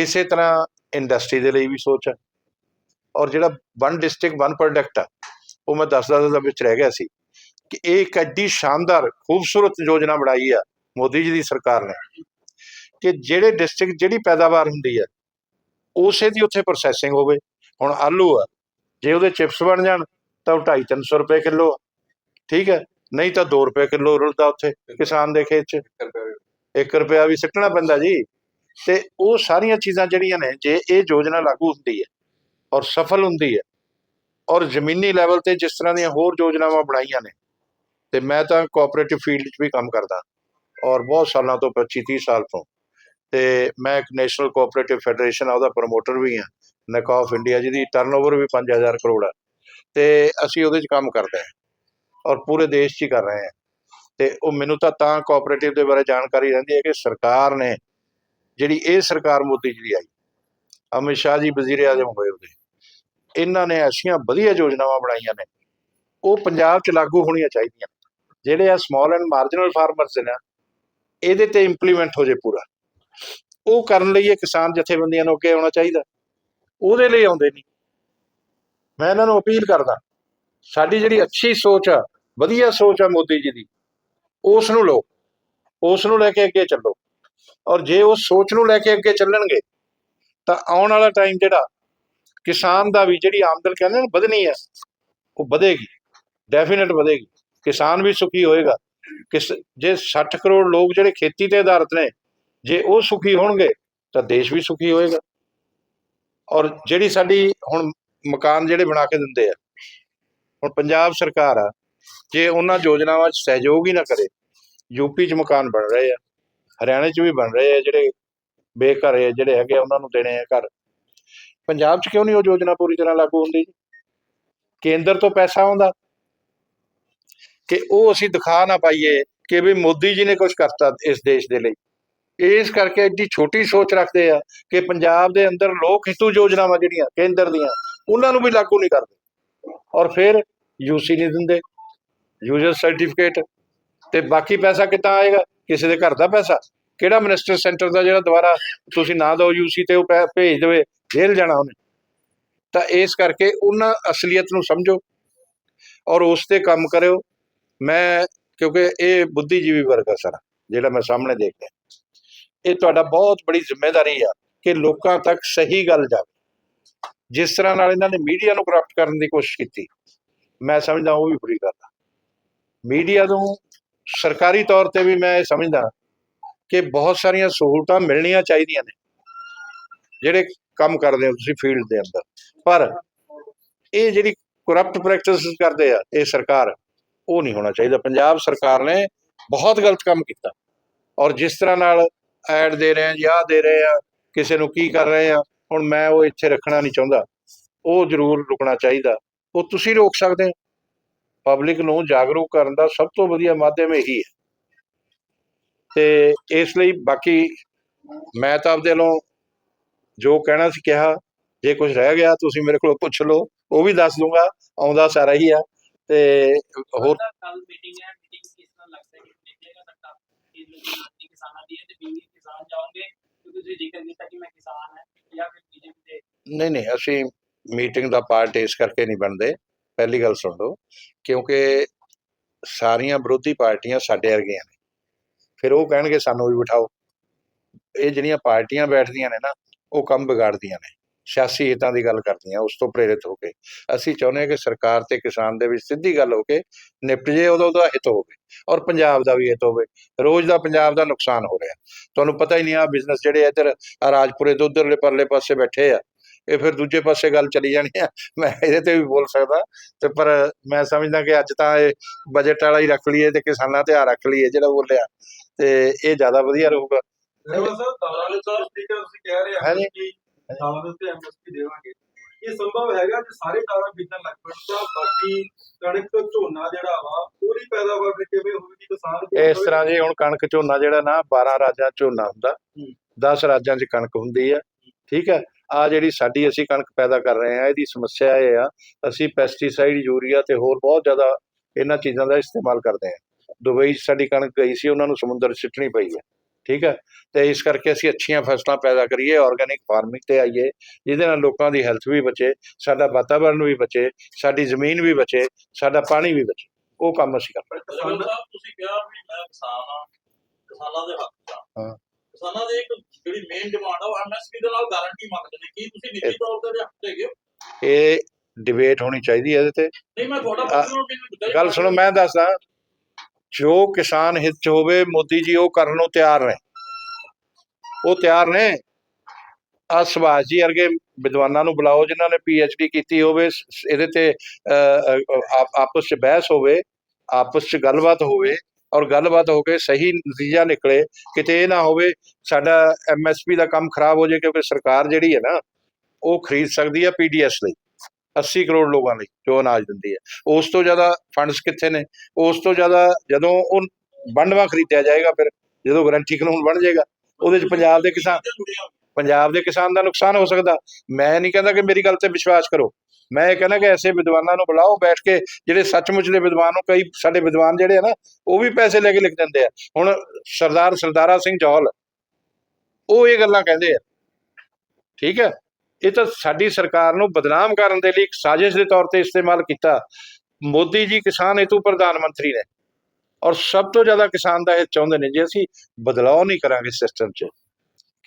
ਇਸੇ ਤਰ੍ਹਾਂ ਇੰਡਸਟਰੀ ਦੇ ਲਈ ਵੀ ਸੋਚ ਆ। ਔਰ ਜਿਹੜਾ ਵਨ ਡਿਸਟ੍ਰਿਕਟ ਵਨ ਪ੍ਰੋਡਕਟ ਆ, ਉਹ ਮੈਂ ਦੱਸਦਾ ਦਾ ਵਿੱਚ ਰਹਿ ਗਿਆ ਸੀ। ਕਿ ਇਹ ਇੱਕ ਐਡੀ ਸ਼ਾਨਦਾਰ, ਖੂਬਸੂਰਤ ਯੋਜਨਾ ਬਣਾਈ ਆ, ਮੋਦੀ ਜੀ ਦੀ ਸਰਕਾਰ ਨੇ। ਕਿ ਜਿਹੜੇ ਡਿਸਟ੍ਰਿਕਟ ਜਿਹੜੀ ਪੈਦਾਵਾਰ ਹੁੰਦੀ ਆ ਉਸੇ ਦੀ ਉੱਥੇ ਪ੍ਰੋਸੈਸਿੰਗ ਹੋਵੇ। ਹੁਣ ਆਲੂ ਆ ਜੇ ਉਹਦੇ ਚਿਪਸ ਬਣ ਜਾਣ ਤਾਂ ਉਹ 2.5 300 ਰੁਪਏ ਕਿਲੋ ਆ। ਠੀਕ ਹੈ ਨਹੀਂ ਤਾਂ 2 ਰੁਪਏ ਕਿਲੋ ਰੁਲਦਾ ਉੱਥੇ ਕਿਸਾਨ ਦੇ ਖੇਤ 'ਚ। 1 ਰੁਪਿਆ ਵੀ। ਸਿੱਟਣਾ ਪੈਂਦਾ ਜੀ। ਤੇ ਉਹ ਸਾਰੀਆਂ ਚੀਜ਼ਾਂ ਜਿਹੜੀਆਂ ਨੇ ਜੇ ਇਹ ਯੋਜਨਾ ਲਾਗੂ ਹੁੰਦੀ ਹੈ ਔਰ ਸਫਲ ਹੁੰਦੀ ਹੈ ਔਰ ਜ਼ਮੀਨੀ ਲੈਵਲ ਤੇ ਜਿਸ ਤਰ੍ਹਾਂ ਦੀਆਂ ਹੋਰ ਯੋਜਨਾਵਾਂ ਬਣਾਈਆਂ ਨੇ ਤੇ ਮੈਂ ਤਾਂ ਕੋਆਪਰੇਟਿਵ ਫੀਲਡ 'ਚ ਵੀ ਕੰਮ ਕਰਦਾ। ਔਰ ਬਹੁਤ ਸਾਲਾਂ ਤੋਂ 25 30 ਸਾਲ ਤੋਂ ਤੇ ਮੈਂ ਇੱਕ ਨੈਸ਼ਨਲ ਕੋਆਪਰੇਟਿਵ ਫੈਡਰੇਸ਼ਨ ਆ, ਉਹਦਾ ਪ੍ਰਮੋਟਰ ਵੀ ਹਾਂ ਨੈਕ ਆਫ ਇੰਡੀਆ ਜਿਹਦੀ ਟਰਨਓਵਰ ਵੀ 5000 ਕਰੋੜ ਆ। ਤੇ ਅਸੀਂ ਉਹਦੇ 'ਚ ਕੰਮ ਕਰਦੇ ਹਾਂ ਔਰ ਪੂਰੇ ਦੇਸ਼ 'ਚ ਹੀ ਕਰ ਰਹੇ ਹਾਂ। ਤੇ ਉਹ ਮੈਨੂੰ ਤਾਂ ਤਾਂ ਕੋਆਪਰੇਟਿਵ ਦੇ ਬਾਰੇ ਜਾਣਕਾਰੀ ਰਹਿੰਦੀ ਹੈ ਕਿ ਸਰਕਾਰ ਨੇ, ਜਿਹੜੀ ਇਹ ਸਰਕਾਰ ਮੋਦੀ ਜੀ ਦੀ ਆਈ, ਅਮਿਤ ਸ਼ਾਹ ਜੀ ਵਜ਼ੀਰ ਆਜ਼ਮ ਹੋਏ ਉਹਦੇ, ਇਹਨਾਂ ਨੇ ਐਸੀਆਂ ਵਧੀਆ ਯੋਜਨਾਵਾਂ ਬਣਾਈਆਂ ਨੇ। ਉਹ ਪੰਜਾਬ 'ਚ ਲਾਗੂ ਹੋਣੀਆਂ ਚਾਹੀਦੀਆਂ ਜਿਹੜੇ ਆ ਸਮਾਲ ਐਂਡ ਮਾਰਜਨਲ ਫਾਰਮਰਸ ਨੇ ਇਹਦੇ ਤੇ ਇੰਪਲੀਮੈਂਟ ਹੋ ਜੇ ਪੂਰਾ। ਉਹ ਕਰਨ ਲਈ ਇਹ ਕਿਸਾਨ ਜਥੇਬੰਦੀਆਂ ਨੂੰ ਅੱਗੇ ਆਉਣਾ ਚਾਹੀਦਾ। ਉਹਦੇ ਲਈ ਆਉਂਦੇ ਨਹੀਂ। ਮੈਂ ਇਹਨਾਂ ਨੂੰ ਅਪੀਲ ਕਰਦਾ, ਸਾਡੀ ਜਿਹੜੀ ਅੱਛੀ ਸੋਚ ਆ, ਵਧੀਆ ਸੋਚ ਆ ਮੋਦੀ ਜੀ ਦੀ, ਉਸ ਨੂੰ ਲਓ, ਉਸ ਨੂੰ ਲੈ ਕੇ ਅੱਗੇ ਚੱਲੋ। ਔਰ ਜੇ ਉਸ ਸੋਚ ਨੂੰ ਲੈ ਕੇ ਅੱਗੇ ਚੱਲਣਗੇ, ਤਾਂ ਆਉਣ ਵਾਲਾ ਟਾਈਮ ਜਿਹੜਾ, ਕਿਸਾਨ ਦਾ ਵੀ ਜਿਹੜੀ ਆਮਦਨ ਕਹਿੰਦੇ ਨੇ ਵਧਣੀ ਹੈ, ਉਹ ਵਧੇਗੀ ਡੈਫੀਨਿਟ ਵਧੇਗੀ। ਕਿਸਾਨ ਵੀ ਸੁਖੀ ਹੋਏਗਾ। ਕਿਸ, ਜੇ 60 ਕਰੋੜ ਲੋਕ ਜਿਹੜੇ ਖੇਤੀ ਤੇ ਆਧਾਰਿਤ ਨੇ ਜੇ ਉਹ ਸੁਖੀ ਹੋਣਗੇ ਤਾਂ ਦੇਸ਼ ਵੀ ਸੁਖੀ ਹੋਏਗਾ। ਔਰ ਜਿਹੜੀ ਸਾਡੀ ਹੁਣ ਮਕਾਨ ਜਿਹੜੇ ਬਣਾ ਕੇ ਦਿੰਦੇ ਆ ਹੁਣ ਪੰਜਾਬ ਸਰਕਾਰ ਆ ਜੇ ਉਹਨਾਂ ਯੋਜਨਾਵਾਂ 'ਚ ਸਹਿਯੋਗ ਹੀ ਨਾ ਕਰੇ ਯੂਪੀ 'ਚ ਮਕਾਨ ਬਣ ਰਹੇ ਆ ਹਰਿਆਣੇ 'ਚ ਵੀ ਬਣ ਰਹੇ ਆ ਜਿਹੜੇ ਬੇਘਰ ਹੈ ਜਿਹੜੇ ਹੈਗੇ ਆ, ਉਹਨਾਂ ਨੂੰ ਦੇਣੇ ਆ ਘਰ। ਪੰਜਾਬ 'ਚ ਕਿਉਂ ਨਹੀਂ ਉਹ ਯੋਜਨਾ ਪੂਰੀ ਤਰ੍ਹਾਂ ਲਾਗੂ ਹੁੰਦੀ? ਕੇਂਦਰ ਤੋਂ ਪੈਸਾ ਆਉਂਦਾ। ਕਿ ਉਹ ਅਸੀਂ ਦਿਖਾ ਨਾ ਪਾਈਏ ਕਿ ਵੀ ਮੋਦੀ ਜੀ ਨੇ ਕੁਝ ਕਰਤਾ ਇਸ ਦੇਸ਼ ਦੇ ਲਈ। ਇਸ ਕਰਕੇ ਐਡੀ ਛੋਟੀ ਸੋਚ ਰੱਖਦੇ ਆ ਕਿ ਪੰਜਾਬ ਦੇ ਅੰਦਰ ਲੋਕ ਹਿੱਤੂ ਯੋਜਨਾਵਾਂ ਜਿਹੜੀਆਂ ਕੇਂਦਰ ਦੀਆਂ, ਉਹਨਾਂ ਨੂੰ ਵੀ ਲਾਗੂ ਨਹੀਂ ਕਰਦੇ। ਔਰ ਫਿਰ ਯੂਸੀ ਨਹੀਂ ਦਿੰਦੇ ਯੂਜ਼ਰ ਸਰਟੀਫਿਕੇਟ ਤੇ ਬਾਕੀ ਪੈਸਾ ਕਿੱਦਾਂ ਆਏਗਾ? ਕਿਸੇ ਦੇ ਘਰ ਦਾ ਪੈਸਾ। ਕਿਹੜਾ ਮਿਨਿਸਟਰ ਸੈਂਟਰ ਦਾ ਜਿਹੜਾ ਦੁਬਾਰਾ ਤੁਸੀਂ ਨਾ ਦਿਓ ਯੂਸੀ ਤੇ ਉਹ ਪੈ- ਭੇਜ ਦੇਵੇ, ਜੇਲ੍ਹ ਜਾਣਾ ਉਹਨੇ। ਤਾਂ ਇਸ ਕਰਕੇ ਉਹਨਾਂ ਅਸਲੀਅਤ ਨੂੰ ਸਮਝੋ ਔਰ ਉਸ ਤੇ ਕੰਮ ਕਰਿਓ। ਮੈਂ, ਕਿਉਂਕਿ ਇਹ ਬੁੱਧੀਜੀਵੀ ਵਰਗ ਆ ਸਾਰਾ, ਜਿਹੜਾ ਮੈਂ ਸਾਹਮਣੇ ਦੇਖ ਰਿਹਾ। ਇਹ ਤੁਹਾਡਾ ਬਹੁਤ ਬੜੀ ਜ਼ਿੰਮੇਵਾਰੀ ਆ ਕਿ ਲੋਕਾਂ ਤੱਕ ਸਹੀ ਗੱਲ ਜਾਵੇ। ਜਿਸ ਤਰ੍ਹਾਂ ਨਾਲ ਇਹਨਾਂ ਨੇ ਮੀਡੀਆ ਨੂੰ ਕਰਪਟ ਕਰਨ ਦੀ ਕੋਸ਼ਿਸ਼ ਕੀਤੀ, ਮੈਂ ਸਮਝਦਾ ਉਹ ਵੀ ਬੁਰੀ ਗੱਲ ਆ। ਮੀਡੀਆ ਨੂੰ ਸਰਕਾਰੀ ਤੌਰ ਤੇ ਵੀ ਮੈਂ ਇਹ ਸਮਝਦਾ ਕਿ ਬਹੁਤ ਸਾਰੀਆਂ ਸਹੂਲਤਾਂ ਮਿਲਣੀਆਂ ਚਾਹੀਦੀਆਂ ਨੇ, ਜਿਹੜੇ ਕੰਮ ਕਰਦੇ ਹੋ ਤੁਸੀਂ ਫੀਲਡ ਦੇ ਅੰਦਰ। ਪਰ ਇਹ ਜਿਹੜੀ ਕਰਪਟ ਪ੍ਰੈਕਟਿਸਿਸ ਕਰਦੇ ਆ, ਇਹ ਸਰਕਾਰ ਉਹ ਨਹੀਂ ਹੋਣਾ ਚਾਹੀਦਾ। ਪੰਜਾਬ ਸਰਕਾਰ ਨੇ ਬਹੁਤ ਗਲਤ ਕੰਮ ਕੀਤਾ। ਔਰ ਜਿਸ ਤਰ੍ਹਾਂ ਨਾਲ ਐਡ ਦੇ ਰਹੇ ਆ ਜਾਂ ਦੇ ਰਹੇ ਆ, ਕਿਸੇ ਨੂੰ ਕੀ ਕਰ ਰਹੇ ਆ, ਹੁਣ ਮੈਂ ਉਹ ਇੱਥੇ ਰੱਖਣਾ ਨਹੀਂ ਚਾਹੁੰਦਾ। ਉਹ ਜ਼ਰੂਰ ਰੁਕਣਾ ਚਾਹੀਦਾ। ਉਹ ਤੁਸੀਂ ਰੋਕ ਸਕਦੇ ਹੋ। ਪਬਲਿਕ ਨੂੰ ਜਾਗਰੂਕ ਕਰਨ ਦਾ ਸਭ ਤੋਂ ਵਧੀਆ ਮਾਧਿਅਮ ਇਹੀ ਹੈ। ਤੇ ਇਸ ਲਈ ਬਾਕੀ ਮੈਂ ਤਾਂ ਆਪਦੇ ਵੱਲੋਂ ਜੋ ਕਹਿਣਾ ਸੀ ਕਿਹਾ, ਜੇ ਕੁਝ ਰਹਿ ਗਿਆ ਤੁਸੀਂ ਮੇਰੇ ਕੋਲੋਂ ਪੁੱਛ ਲਓ, ਉਹ ਵੀ ਦੱਸ ਦੂੰਗਾ, ਆਉਂਦਾ ਸਾਰਾ ਹੀ ਆ। ਤੇ ਹੋਰ ਕੱਲ ਮੀਟਿੰਗ ਹੈ ਮੀਟਿੰਗ ਕਿਸ ਤਰ੍ਹਾਂ ਲੱਗਦਾ ਹੈ? ਕਿ ਨਿਕਲੇਗਾ ਤੱਕ ਕਿ ਕਿਸਾਨਾਂ ਦੀ ਹੈ ਤੇ ਵੀ ਕਿਸਾਨ ਜਾਓਗੇ? ਤੁਸੀਂ ਜ਼ਿਕਰ ਕੀਤਾ ਕਿ ਮੈਂ ਕਿਸਾਨ ਹੈ ਜਾਂ ਫਿਰ ਬੀਜੇਪੀ ਦੇ ਨਹੀਂ ਨਹੀਂ, ਅਸੀਂ ਮੀਟਿੰਗ ਦਾ ਪਾਰਟ ਇਸ ਕਰਕੇ ਨਹੀਂ ਬਣਦੇ। ਪਹਿਲੀ ਗੱਲ ਸੁਣ ਲਓ, ਕਿਉਂਕਿ ਸਾਰੀਆਂ ਵਿਰੋਧੀ ਪਾਰਟੀਆਂ ਸਾਡੇ ਵਰਗੀਆਂ ਨੇ। ਫਿਰ ਉਹ ਕਹਿਣਗੇ ਸਾਨੂੰ ਵੀ ਬਿਠਾਓ। ਇਹ ਜਿਹੜੀਆਂ ਪਾਰਟੀਆਂ ਬੈਠਦੀਆਂ ਨੇ ਨਾ, ਉਹ ਕੰਮ ਵਿਗਾੜਦੀਆਂ ਨੇ। ਸਿਆਸੀ ਹਿੱਤਾਂ ਦੀ ਗੱਲ ਕਰਦੀਆਂ ਉਸ ਤੋਂ ਪ੍ਰੇਰਿਤ ਹੋ ਕੇ। ਅਸੀਂ ਚਾਹੁੰਦੇ ਹਾਂ ਕਿ ਸਰਕਾਰ ਤੇ ਕਿਸਾਨ ਦੇ ਵਿੱਚ ਸਿੱਧੀ ਗੱਲ ਹੋ ਕੇ ਨਿਪਟ ਜੇ ਉਦੋਂ ਦਾ ਹਿੱਤ ਹੋਵੇ ਔਰ ਪੰਜਾਬ ਦਾ ਵੀ ਹਿੱਤ ਹੋਵੇ। ਰੋਜ਼ ਦਾ ਪੰਜਾਬ ਦਾ ਨੁਕਸਾਨ ਹੋ ਰਿਹਾ। ਤੁਹਾਨੂੰ ਪਤਾ ਹੀ ਨਹੀਂ ਆ ਬਿਜ਼ਨਸ ਜਿਹੜੇ ਇੱਧਰ ਆ ਰਾਜਪੁਰੇ ਤੋਂ ਉਧਰਲੇ ਪਰਲੇ ਪਾਸੇ ਬੈਠੇ ਆ ਇਹ ਫਿਰ ਦੂਜੇ ਪਾਸੇ ਗੱਲ ਚਲੀ ਜਾਣੀ ਆ। ਮੈਂ ਇਹਦੇ ਤੇ ਵੀ ਬੋਲ ਸਕਦਾ ਤੇ ਪਰ ਮੈਂ ਸਮਝਦਾ ਕਿ ਅੱਜ ਤਾਂ ਇਹ ਬਜਟ ਵਾਲਾ ਹੀ ਰੱਖ ਲਈਏ ਤੇ ਕਿਸਾਨਾਂ ਤੇ ਆ ਰੱਖ ਲਈਏ ਜਿਹੜਾ ਬੋਲਿਆ ਤੇ ਇਹ ਜ਼ਿਆਦਾ ਵਧੀਆ ਰਹੂਗਾ। ਸਾਹਿਬ ਦਾਲਾਂ ਦੇ ਚਾਰ ਸਪੀਕਰ ਤੁਸੀਂ ਕਹਿ ਰਹੇ। ਹੋ ਕਿ ਦਾਲਾਂ ਦੇ ਉੱਤੇ ਐਮਐਸਪੀ ਦੇਵਾਂਗੇ। ਇਹ ਸੰਭਵ ਹੈਗਾ ਕਿ ਸਾਰੇ ਦਾਲਾਂ ਬੀਜਣ ਲੱਗ ਪੈਣ ਤਾਂ ਬਾਕੀ ਕਣਕ ਤੋਂ ਝੋਨਾ ਜਿਹੜਾ ਵਾ ਉਹਦੀ ਪੈਦਾਵਾਰ ਫਿਰ ਕਿਵੇਂ ਹੋਵੇਗੀ ਕਿਸਾਨ ਇਸ ਤਰ੍ਹਾਂ ਜੀ ਹੁਣ ਕਣਕ ਝੋਨਾ ਜਿਹੜਾ ਨਾ 12 ਰਾਜਾਂ ਝੋਨਾ ਹੁੰਦਾ 10 ਰਾਜਾਂ 'ਚ ਕਣਕ ਹੁੰਦੀ ਆ ਠੀਕ ਹੈ ਆ ਜਿਹੜੀ ਸਾਡੀ ਅਸੀਂ ਕਣਕ ਪੈਦਾ ਕਰ ਰਹੇ ਆ ਇਹਦੀ ਸਮੱਸਿਆ ਇਹ ਆ ਅਸੀਂ ਪੈਸਟੀਸਾਈਡ ਯੂਰੀਆ ਤੇ ਹੋਰ ਬਹੁਤ ਜ਼ਿਆਦਾ ਇਹਨਾਂ ਚੀਜ਼ਾਂ ਦਾ ਇਸਤੇਮਾਲ ਕਰਦੇ ਆ। ਦੁਬਈ ਸਾਡੀ ਕਣਕ ਗਈ ਸੀ ਉਹਨਾਂ ਨੂੰ ਸਮੁੰਦਰ ਸਿੱਟਣੀ ਪਈ ਹੈ ਠੀਕ ਹੈ? ਤੇ ਇਸ ਕਰਕੇ ਅਸੀਂ ਅੱਛੀਆਂ ਫਸਲਾਂ ਪੈਦਾ ਕਰੀਏ ਆਰਗੇਨਿਕ ਫਾਰਮਿੰਗ ਤੇ ਆਈਏ ਜਿਹਦੇ ਨਾਲ ਲੋਕਾਂ ਦੀ ਹੈਲਥ ਵੀ ਬਚੇ ਸਾਡਾ ਵਾਤਾਵਰਣ ਵੀ ਬਚੇ ਸਾਡੀ ਜ਼ਮੀਨ ਵੀ ਬਚੇ ਸਾਡਾ ਪਾਣੀ ਵੀ ਬਚੇ। ਉਹ ਕੰਮ ਅਸੀਂ ਕਿਸਾਨ ਸਾਹਿਬ ਤੁਸੀਂ ਕਿਹਾ ਵੀ ਮੈਂ ਕਿਸਾਨ ਆ ਕਿਸਾਨਾਂ ਦੇ ਹੱਕ। ਹਾਂ। ਕਿਸਾਨਾਂ ਦੀ ਇੱਕ ਜਿਹੜੀ ਮੇਨ ਡਿਮਾਂਡ ਆ ਉਹ ਐਮਐਸਪੀ ਦੇ ਨਾਲ ਗਾਰੰਟੀ ਮੰਗਦੇ ਨੇ। ਕੀ ਤੁਸੀਂ ਨਿੱਜੀ ਤੌਰ ਤੇ ਹੱਕ ਹੈਗੇ ਹੋ? ਇਹ ਡਿਬੇਟ ਹੋਣੀ ਚਾਹੀਦੀ ਹੈ ਇਹਦੇ ਤੇ। ਨਹੀਂ ਮੈਂ ਤੁਹਾਡਾ ਗੱਲ ਸੁਣੋ ਮੈਂ ਦੱਸਦਾ ਜੋ ਕਿਸਾਨ ਹਿੱਤ ਚ ਹੋਵੇ ਮੋਦੀ ਜੀ ਉਹ ਕਰਨ ਨੂੰ ਤਿਆਰ ਨੇ। ਉਹ ਤਿਆਰ ਨੇ। ਆ ਸੁਭਾਸ਼ ਜੀ ਵਰਗੇ ਵਿਦਵਾਨਾਂ ਨੂੰ ਬੁਲਾਓ ਜਿਨ੍ਹਾਂ ਨੇ ਪੀ ਐਚ ਡੀ ਕੀਤੀ ਹੋਵੇ ਇਹਦੇ ਤੇ ਅ, ਆਪ- ਆਪਸ ਚ ਬਹਿਸ ਹੋਵੇ ਆਪਸ ਚ ਗੱਲਬਾਤ ਹੋਵੇ ਔਰ ਗੱਲਬਾਤ ਹੋ ਕੇ ਸਹੀ ਨਤੀਜਾ ਨਿਕਲੇ। ਕਿਤੇ ਇਹ ਨਾ ਹੋਵੇ ਸਾਡਾ ਐਮਐਸਪੀ ਦਾ ਕੰਮ ਖਰਾਬ ਹੋ ਜਾਏ ਕਿਉਂਕਿ ਸਰਕਾਰ ਜਿਹੜੀ ਹੈ ਨਾ ਉਹ ਖਰੀਦ ਸਕਦੀ ਹੈ ਪੀਡੀਐਸ ਲਈ। 80 ਕਰੋੜ ਲੋਕਾਂ ਲਈ ਜੋ ਅਨਾਜ ਦਿੰਦੀ ਹੈ। ਉਸ ਤੋਂ ਜ਼ਿਆਦਾ ਫੰਡਸ ਕਿੱਥੇ ਨੇ? ਉਸ ਤੋਂ ਜ਼ਿਆਦਾ ਜਦੋਂ ਉਹ ਵੰਡਵਾ ਖਰੀਦਿਆ ਜਾਏਗਾ ਫਿਰ, ਜਦੋਂ ਗਰੰਟੀ ਕਾਨੂੰਨ ਬਣ ਜਾਏਗਾ, ਉਹਦੇ ਚ ਪੰਜਾਬ ਦੇ ਕਿਸਾਨ ਪੰਜਾਬ ਦੇ ਕਿਸਾਨ ਦਾ ਨੁਕਸਾਨ ਹੋ ਸਕਦਾ। ਮੈਂ ਨਹੀਂ ਕਹਿੰਦਾ ਕਿ ਮੇਰੀ ਗੱਲ ਤੇ ਵਿਸ਼ਵਾਸ ਕਰੋ। ਮੈਂ ਇਹ ਕਹਿੰਦਾ ਕਿ ਐਸੇ ਵਿਦਵਾਨਾਂ ਨੂੰ ਬੁਲਾਓ, ਬੈਠ ਕੇ ਜਿਹੜੇ ਸੱਚਮੁੱਚ ਦੇ ਵਿਦਵਾਨ ਨੂੰ ਕਈ ਸਾਡੇ ਵਿਦਵਾਨ ਜਿਹੜੇ ਆ ਨਾ, ਉਹ ਵੀ ਪੈਸੇ ਲੈ ਕੇ ਲਿਖ ਦਿੰਦੇ ਆ। ਹੁਣ ਸਰਦਾਰ ਸਰਦਾਰਾ ਸਿੰਘ ਜੌਹਲ ਉਹ ਇਹ ਗੱਲਾਂ ਕਹਿੰਦੇ ਆ। ਠੀਕ ਹੈ? ਇਹ ਤਾਂ ਸਾਡੀ ਸਰਕਾਰ ਨੂੰ ਬਦਨਾਮ ਕਰਨ ਦੇ ਲਈ ਇੱਕ ਸਾਜ਼ਿਸ਼ ਦੇ ਤੌਰ ਤੇ ਇਸਤੇਮਾਲ ਕੀਤਾ। ਮੋਦੀ ਜੀ ਕਿਸਾਨ ਹੈਤੂ ਪ੍ਰਧਾਨ ਮੰਤਰੀ ਨੇ। ਔਰ ਸਭ ਤੋਂ ਜ਼ਿਆਦਾ ਕਿਸਾਨ ਦਾ ਇਹ ਚਾਹੁੰਦੇ ਨੇ ਜੇ ਅਸੀਂ ਬਦਲਾਅ ਨਹੀਂ ਕਰਾਂਗੇ ਸਿਸਟਮ 'ਚ।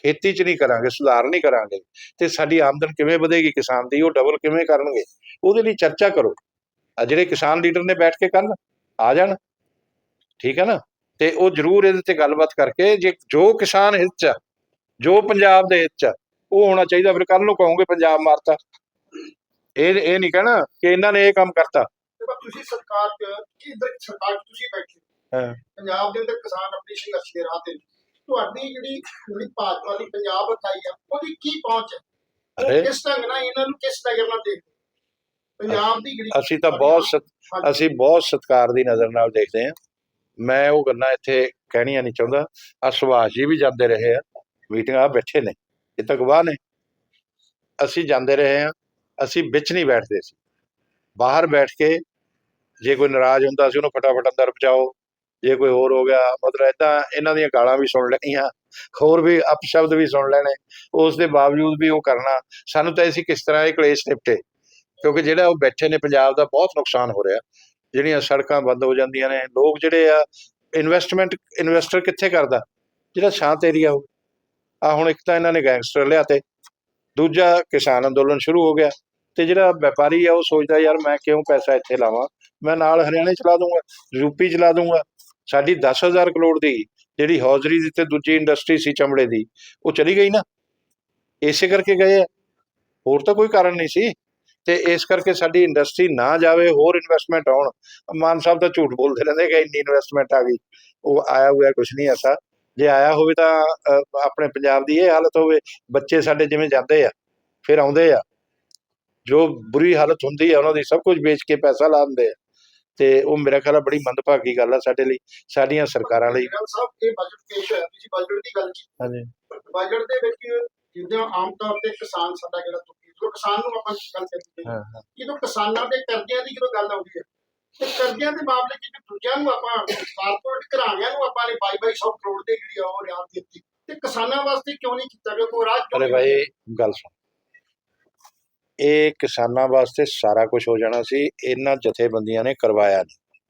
ਖੇਤੀ 'ਚ ਨਹੀਂ ਕਰਾਂਗੇ ਸੁਧਾਰ ਨਹੀਂ ਕਰਾਂਗੇ। ਤੇ ਸਾਡੀ ਆਮਦਨ ਕਿਵੇਂ ਵਧੇਗੀ ਕਿਸਾਨ ਦੀ ਉਹ ਡਬਲ ਕਿਵੇਂ ਕਰਨਗੇ? ਉਹਦੇ ਲਈ ਚਰਚਾ ਕਰੋ। ਆ ਜਿਹੜੇ ਕਿਸਾਨ ਲੀਡਰ ਨੇ ਬੈਠ ਕੇ ਕਰਨ ਆ ਜਾਣ। ਠੀਕ ਹੈ ਨਾ? ਤੇ ਉਹ ਜ਼ਰੂਰ ਇਹਦੇ ਤੇ ਗੱਲਬਾਤ ਕਰਕੇ ਜੇ ਜੋ ਕਿਸਾਨ ਹਿੱਤ 'ਚ ਆ, ਜੋ ਪੰਜਾਬ ਦੇ ਹਿੱਤ 'ਚ ਆ, ਉਹ ਹੋਣਾ ਚਾਹੀਦਾ ਫਿਰ ਕੱਲ ਨੂੰ ਕਹੋਗੇ ਪੰਜਾਬ ਮਾਰਤਾ। ਇਹ ਇਹ ਨਹੀਂ ਕਹਿਣਾ ਕਿ ਇਹਨਾਂ ਨੇ ਇਹ ਕੰਮ ਕਰਤਾ। ਤੁਸੀਂ ਸਰਕਾਰ ਚ ਕੀ ਇੱਧਰ ਸਰਕਾਰ ਤੁਸੀਂ ਬੈਠੇ ਹਾਂ। ਪੰਜਾਬ ਦੇ ਅੰਦਰ ਕਿਸਾਨ ਆਪਣੀ ਸੰਘਰਸ਼ ਦੇ ਰਾਹ ਤੇ। ਤੁਹਾਡੀ ਜਿਹੜੀ ਜਿਹੜੀ ਭਾਜਪਾ ਦੀ ਪੰਜਾਬ ਇਕਾਈ ਆ ਉਹਦੀ ਕੀ ਪਹੁੰਚ ਹੈ। ਕਿਸ ਢੰਗ ਨਾਲ ਇਹਨਾਂ ਨੂੰ ਕਿਸ ਨਜ਼ਰ ਨਾਲ ਦੇਖਦੇ ਪੰਜਾਬ ਦੀ ਜਿਹੜੀ ਅਸੀਂ ਤਾਂ ਬਹੁਤ। ਅਸੀਂ ਬਹੁਤ ਸਤਿਕਾਰ ਦੀ ਨਜ਼ਰ ਨਾਲ ਦੇਖਦੇ ਹਾਂ। ਮੈਂ ਉਹ ਗੱਲਾਂ ਇੱਥੇ ਕਹਿਣੀਆਂ ਨਹੀਂ ਚਾਹੁੰਦਾ। ਆ ਸੁਭਾਸ਼ ਜੀ ਵੀ ਜਾਂਦੇ ਰਹੇ ਆ। ਮੀਟਿੰਗ ਆ ਬੈਠੇ ਨੇ। ਇਹ ਤਾਂ ਗਵਾਹ ਨੇ। ਅਸੀਂ ਜਾਂਦੇ ਰਹੇ ਹਾਂ, ਅਸੀਂ ਵਿੱਚ ਨਹੀਂ ਬੈਠਦੇ ਸੀ। ਬਾਹਰ ਬੈਠ ਕੇ ਜੇ ਕੋਈ ਨਾਰਾਜ਼ ਹੁੰਦਾ ਸੀ, ਉਹਨੂੰ ਫਟਾਫਟ ਅੰਦਰ ਪਹੁੰਚਾਓ। ਜੇ ਕੋਈ ਹੋਰ ਹੋ ਗਿਆ, ਮਤਲਬ ਏਦਾਂ ਇਹਨਾਂ ਦੀਆਂ ਗਾਲਾਂ ਵੀ ਸੁਣ ਲੈਣੀਆਂ, ਹੋਰ ਵੀ ਅਪਸ਼ਬਦ ਵੀ ਸੁਣ ਲੈਣੇ, ਉਸ ਦੇ ਬਾਵਜੂਦ ਵੀ ਉਹ ਕਰਨਾ। ਸਾਨੂੰ ਤਾਂ ਅਸੀਂ ਕਿਸ ਤਰ੍ਹਾਂ ਇਹ ਕਲੇਸ਼ ਨਿਪਟੇ? ਕਿਉਂਕਿ ਜਿਹੜਾ ਉਹ ਬੈਠੇ ਨੇ, ਪੰਜਾਬ ਦਾ ਬਹੁਤ ਨੁਕਸਾਨ ਹੋ ਰਿਹਾ। ਜਿਹੜੀਆਂ ਸੜਕਾਂ ਬੰਦ ਹੋ ਜਾਂਦੀਆਂ ਨੇ, ਲੋਕ ਜਿਹੜੇ ਆ ਇਨਵੈਸਟਮੈਂਟ ਇਨਵੈਸਟਰ ਕਿੱਥੇ ਕਰਦਾ? ਜਿਹੜਾ ਸ਼ਾਂਤ ਏਰੀਆ ਹੋ ਆ ਹੁਣ ਇੱਕ ਤਾਂ ਇਹਨਾਂ ਨੇ ਗੈਂਗਸਟਰ ਲਿਆ ਤੇ ਦੂਜਾ ਕਿਸਾਨ ਅੰਦੋਲਨ ਸ਼ੁਰੂ ਹੋ ਗਿਆ ਤੇ ਜਿਹੜਾ ਵਪਾਰੀ ਆ ਉਹ ਸੋਚਦਾ ਯਾਰ ਮੈਂ ਕਿਉਂ ਪੈਸਾ ਇੱਥੇ ਲਾਵਾਂ? ਮੈਂ ਨਾਲ ਹਰਿਆਣੇ ਚਲਾ ਦੂੰਗਾ, ਯੂਪੀ ਚਲਾ ਦੂੰਗਾ। ਸਾਡੀ 10000 ਕਰੋੜ ਦੀ ਜਿਹੜੀ ਹੌਜ਼ਰੀ ਦੀ ਤੇ ਦੂਜੀ ਇੰਡਸਟਰੀ ਸੀ ਚਮੜੇ ਦੀ, ਉਹ ਚਲੀ ਗਈ ਨਾ। ਇਸੇ ਕਰਕੇ ਗਏ ਆ। ਹੋਰ ਤਾਂ ਕੋਈ ਕਾਰਨ ਨਹੀਂ ਸੀ। ਤੇ ਇਸ ਕਰਕੇ ਸਾਡੀ ਇੰਡਸਟਰੀ ਨਾ ਜਾਵੇ, ਹੋਰ ਇਨਵੈਸਟਮੈਂਟ ਆਉਣ। ਮਾਨ ਸਾਹਿਬ ਤਾਂ ਝੂਠ ਬੋਲਦੇ ਰਹਿੰਦੇ ਕਿ ਇੰਨੀ ਇਨਵੈਸਟਮੈਂਟ ਆ ਗਈ। ਉਹ ਆਇਆ ਹੋਇਆ ਕੁਝ ਨਹੀਂ ਐਸਾ। ਜੇ ਆਇਆ ਹੋਵੇ ਤਾਂ ਆਪਣੇ ਪੰਜਾਬ ਦੀ ਇਹ ਹਾਲਤ ਹੋਵੇ ਬੱਚੇ ਸਾਡੇ ਜਿਵੇਂ ਜਾਂਦੇ ਆ ਫਿਰ ਆਉਂਦੇ ਆ। ਜੋ ਬੁਰੀ ਹਾਲਤ ਹੁੰਦੀ ਆ ਉਹਨਾਂ ਦੀ ਸਭ ਕੁਝ ਵੇਚ ਕੇ ਪੈਸਾ ਲਾ ਦਿੰਦੇ ਆ। ਤੇ ਉਹ ਮੇਰਾ ਖਿਆਲ ਬੜੀ ਮੰਦਭਾਗੀ ਗੱਲ ਆ ਸਾਡੇ ਲਈ ਸਾਡੀਆਂ ਸਰਕਾਰਾਂ ਲਈ। ਸਾਹਿਬ ਇਹ ਬਜਟ ਪੇਸ਼ ਹੋਇਆ ਤੁਸੀਂ ਬਜਟ ਦੀ ਗੱਲ ਕੀਤੀ। ਹਾਂਜੀ। ਬਜਟ ਦੇ ਵਿੱਚ ਜਿੱਦਾਂ ਆਮ ਤੌਰ ਤੇ ਕਿਸਾਨ ਸਾਡਾ ਜਿਹੜਾ ਦੁਖੀ ਜਦੋਂ ਕਿਸਾਨ ਨੂੰ ਆਪਾਂ ਗੱਲ ਕਰਦੇ ਹਾਂ ਹਾਂ, ਹਾਂ। ਜਦੋਂ ਕਿਸਾਨਾਂ ਦੇ ਕਰਜ਼ਿਆਂ ਦੀ ਜਦੋਂ ਗੱਲ ਆਉਂਦੀ ਹੈ ਤੇ ਕਰਜ਼ਿਆਂ ਦੇ ਮਾਮਲੇ 'ਚ ਦੂਜਿਆਂ ਨੂੰ ਆਪਾਂ ਕਾਰਪੋਰੇਟ ਘਰਾਣਿਆਂ ਨੂੰ ਆਪਾਂ ਨੇ 2200 ਕਰੋੜ ਦੇ ਜਿਹੜੀ ਉਹ ਰਿਆਤ ਦਿੱਤੀ। ਤੇ ਕਿਸਾਨਾਂ ਵਾਸਤੇ ਕਿਉਂ ਨਹੀਂ ਕੀਤਾ ਗਿਆ? ਕੋਈ ਰਾਜ ਕਿਉਂ ਅਰੇ ਭਾਈ ਗੱਲ ਸੁਣ। ਇਹ ਕਿਸਾਨਾਂ ਵਾਸਤੇ ਸਾਰਾ ਕੁਝ ਹੋ ਜਾਣਾ ਸੀ ਇਹਨਾਂ ਜਥੇਬੰਦੀਆਂ ਨੇ ਕਰਵਾਇਆ ਨਹੀਂ।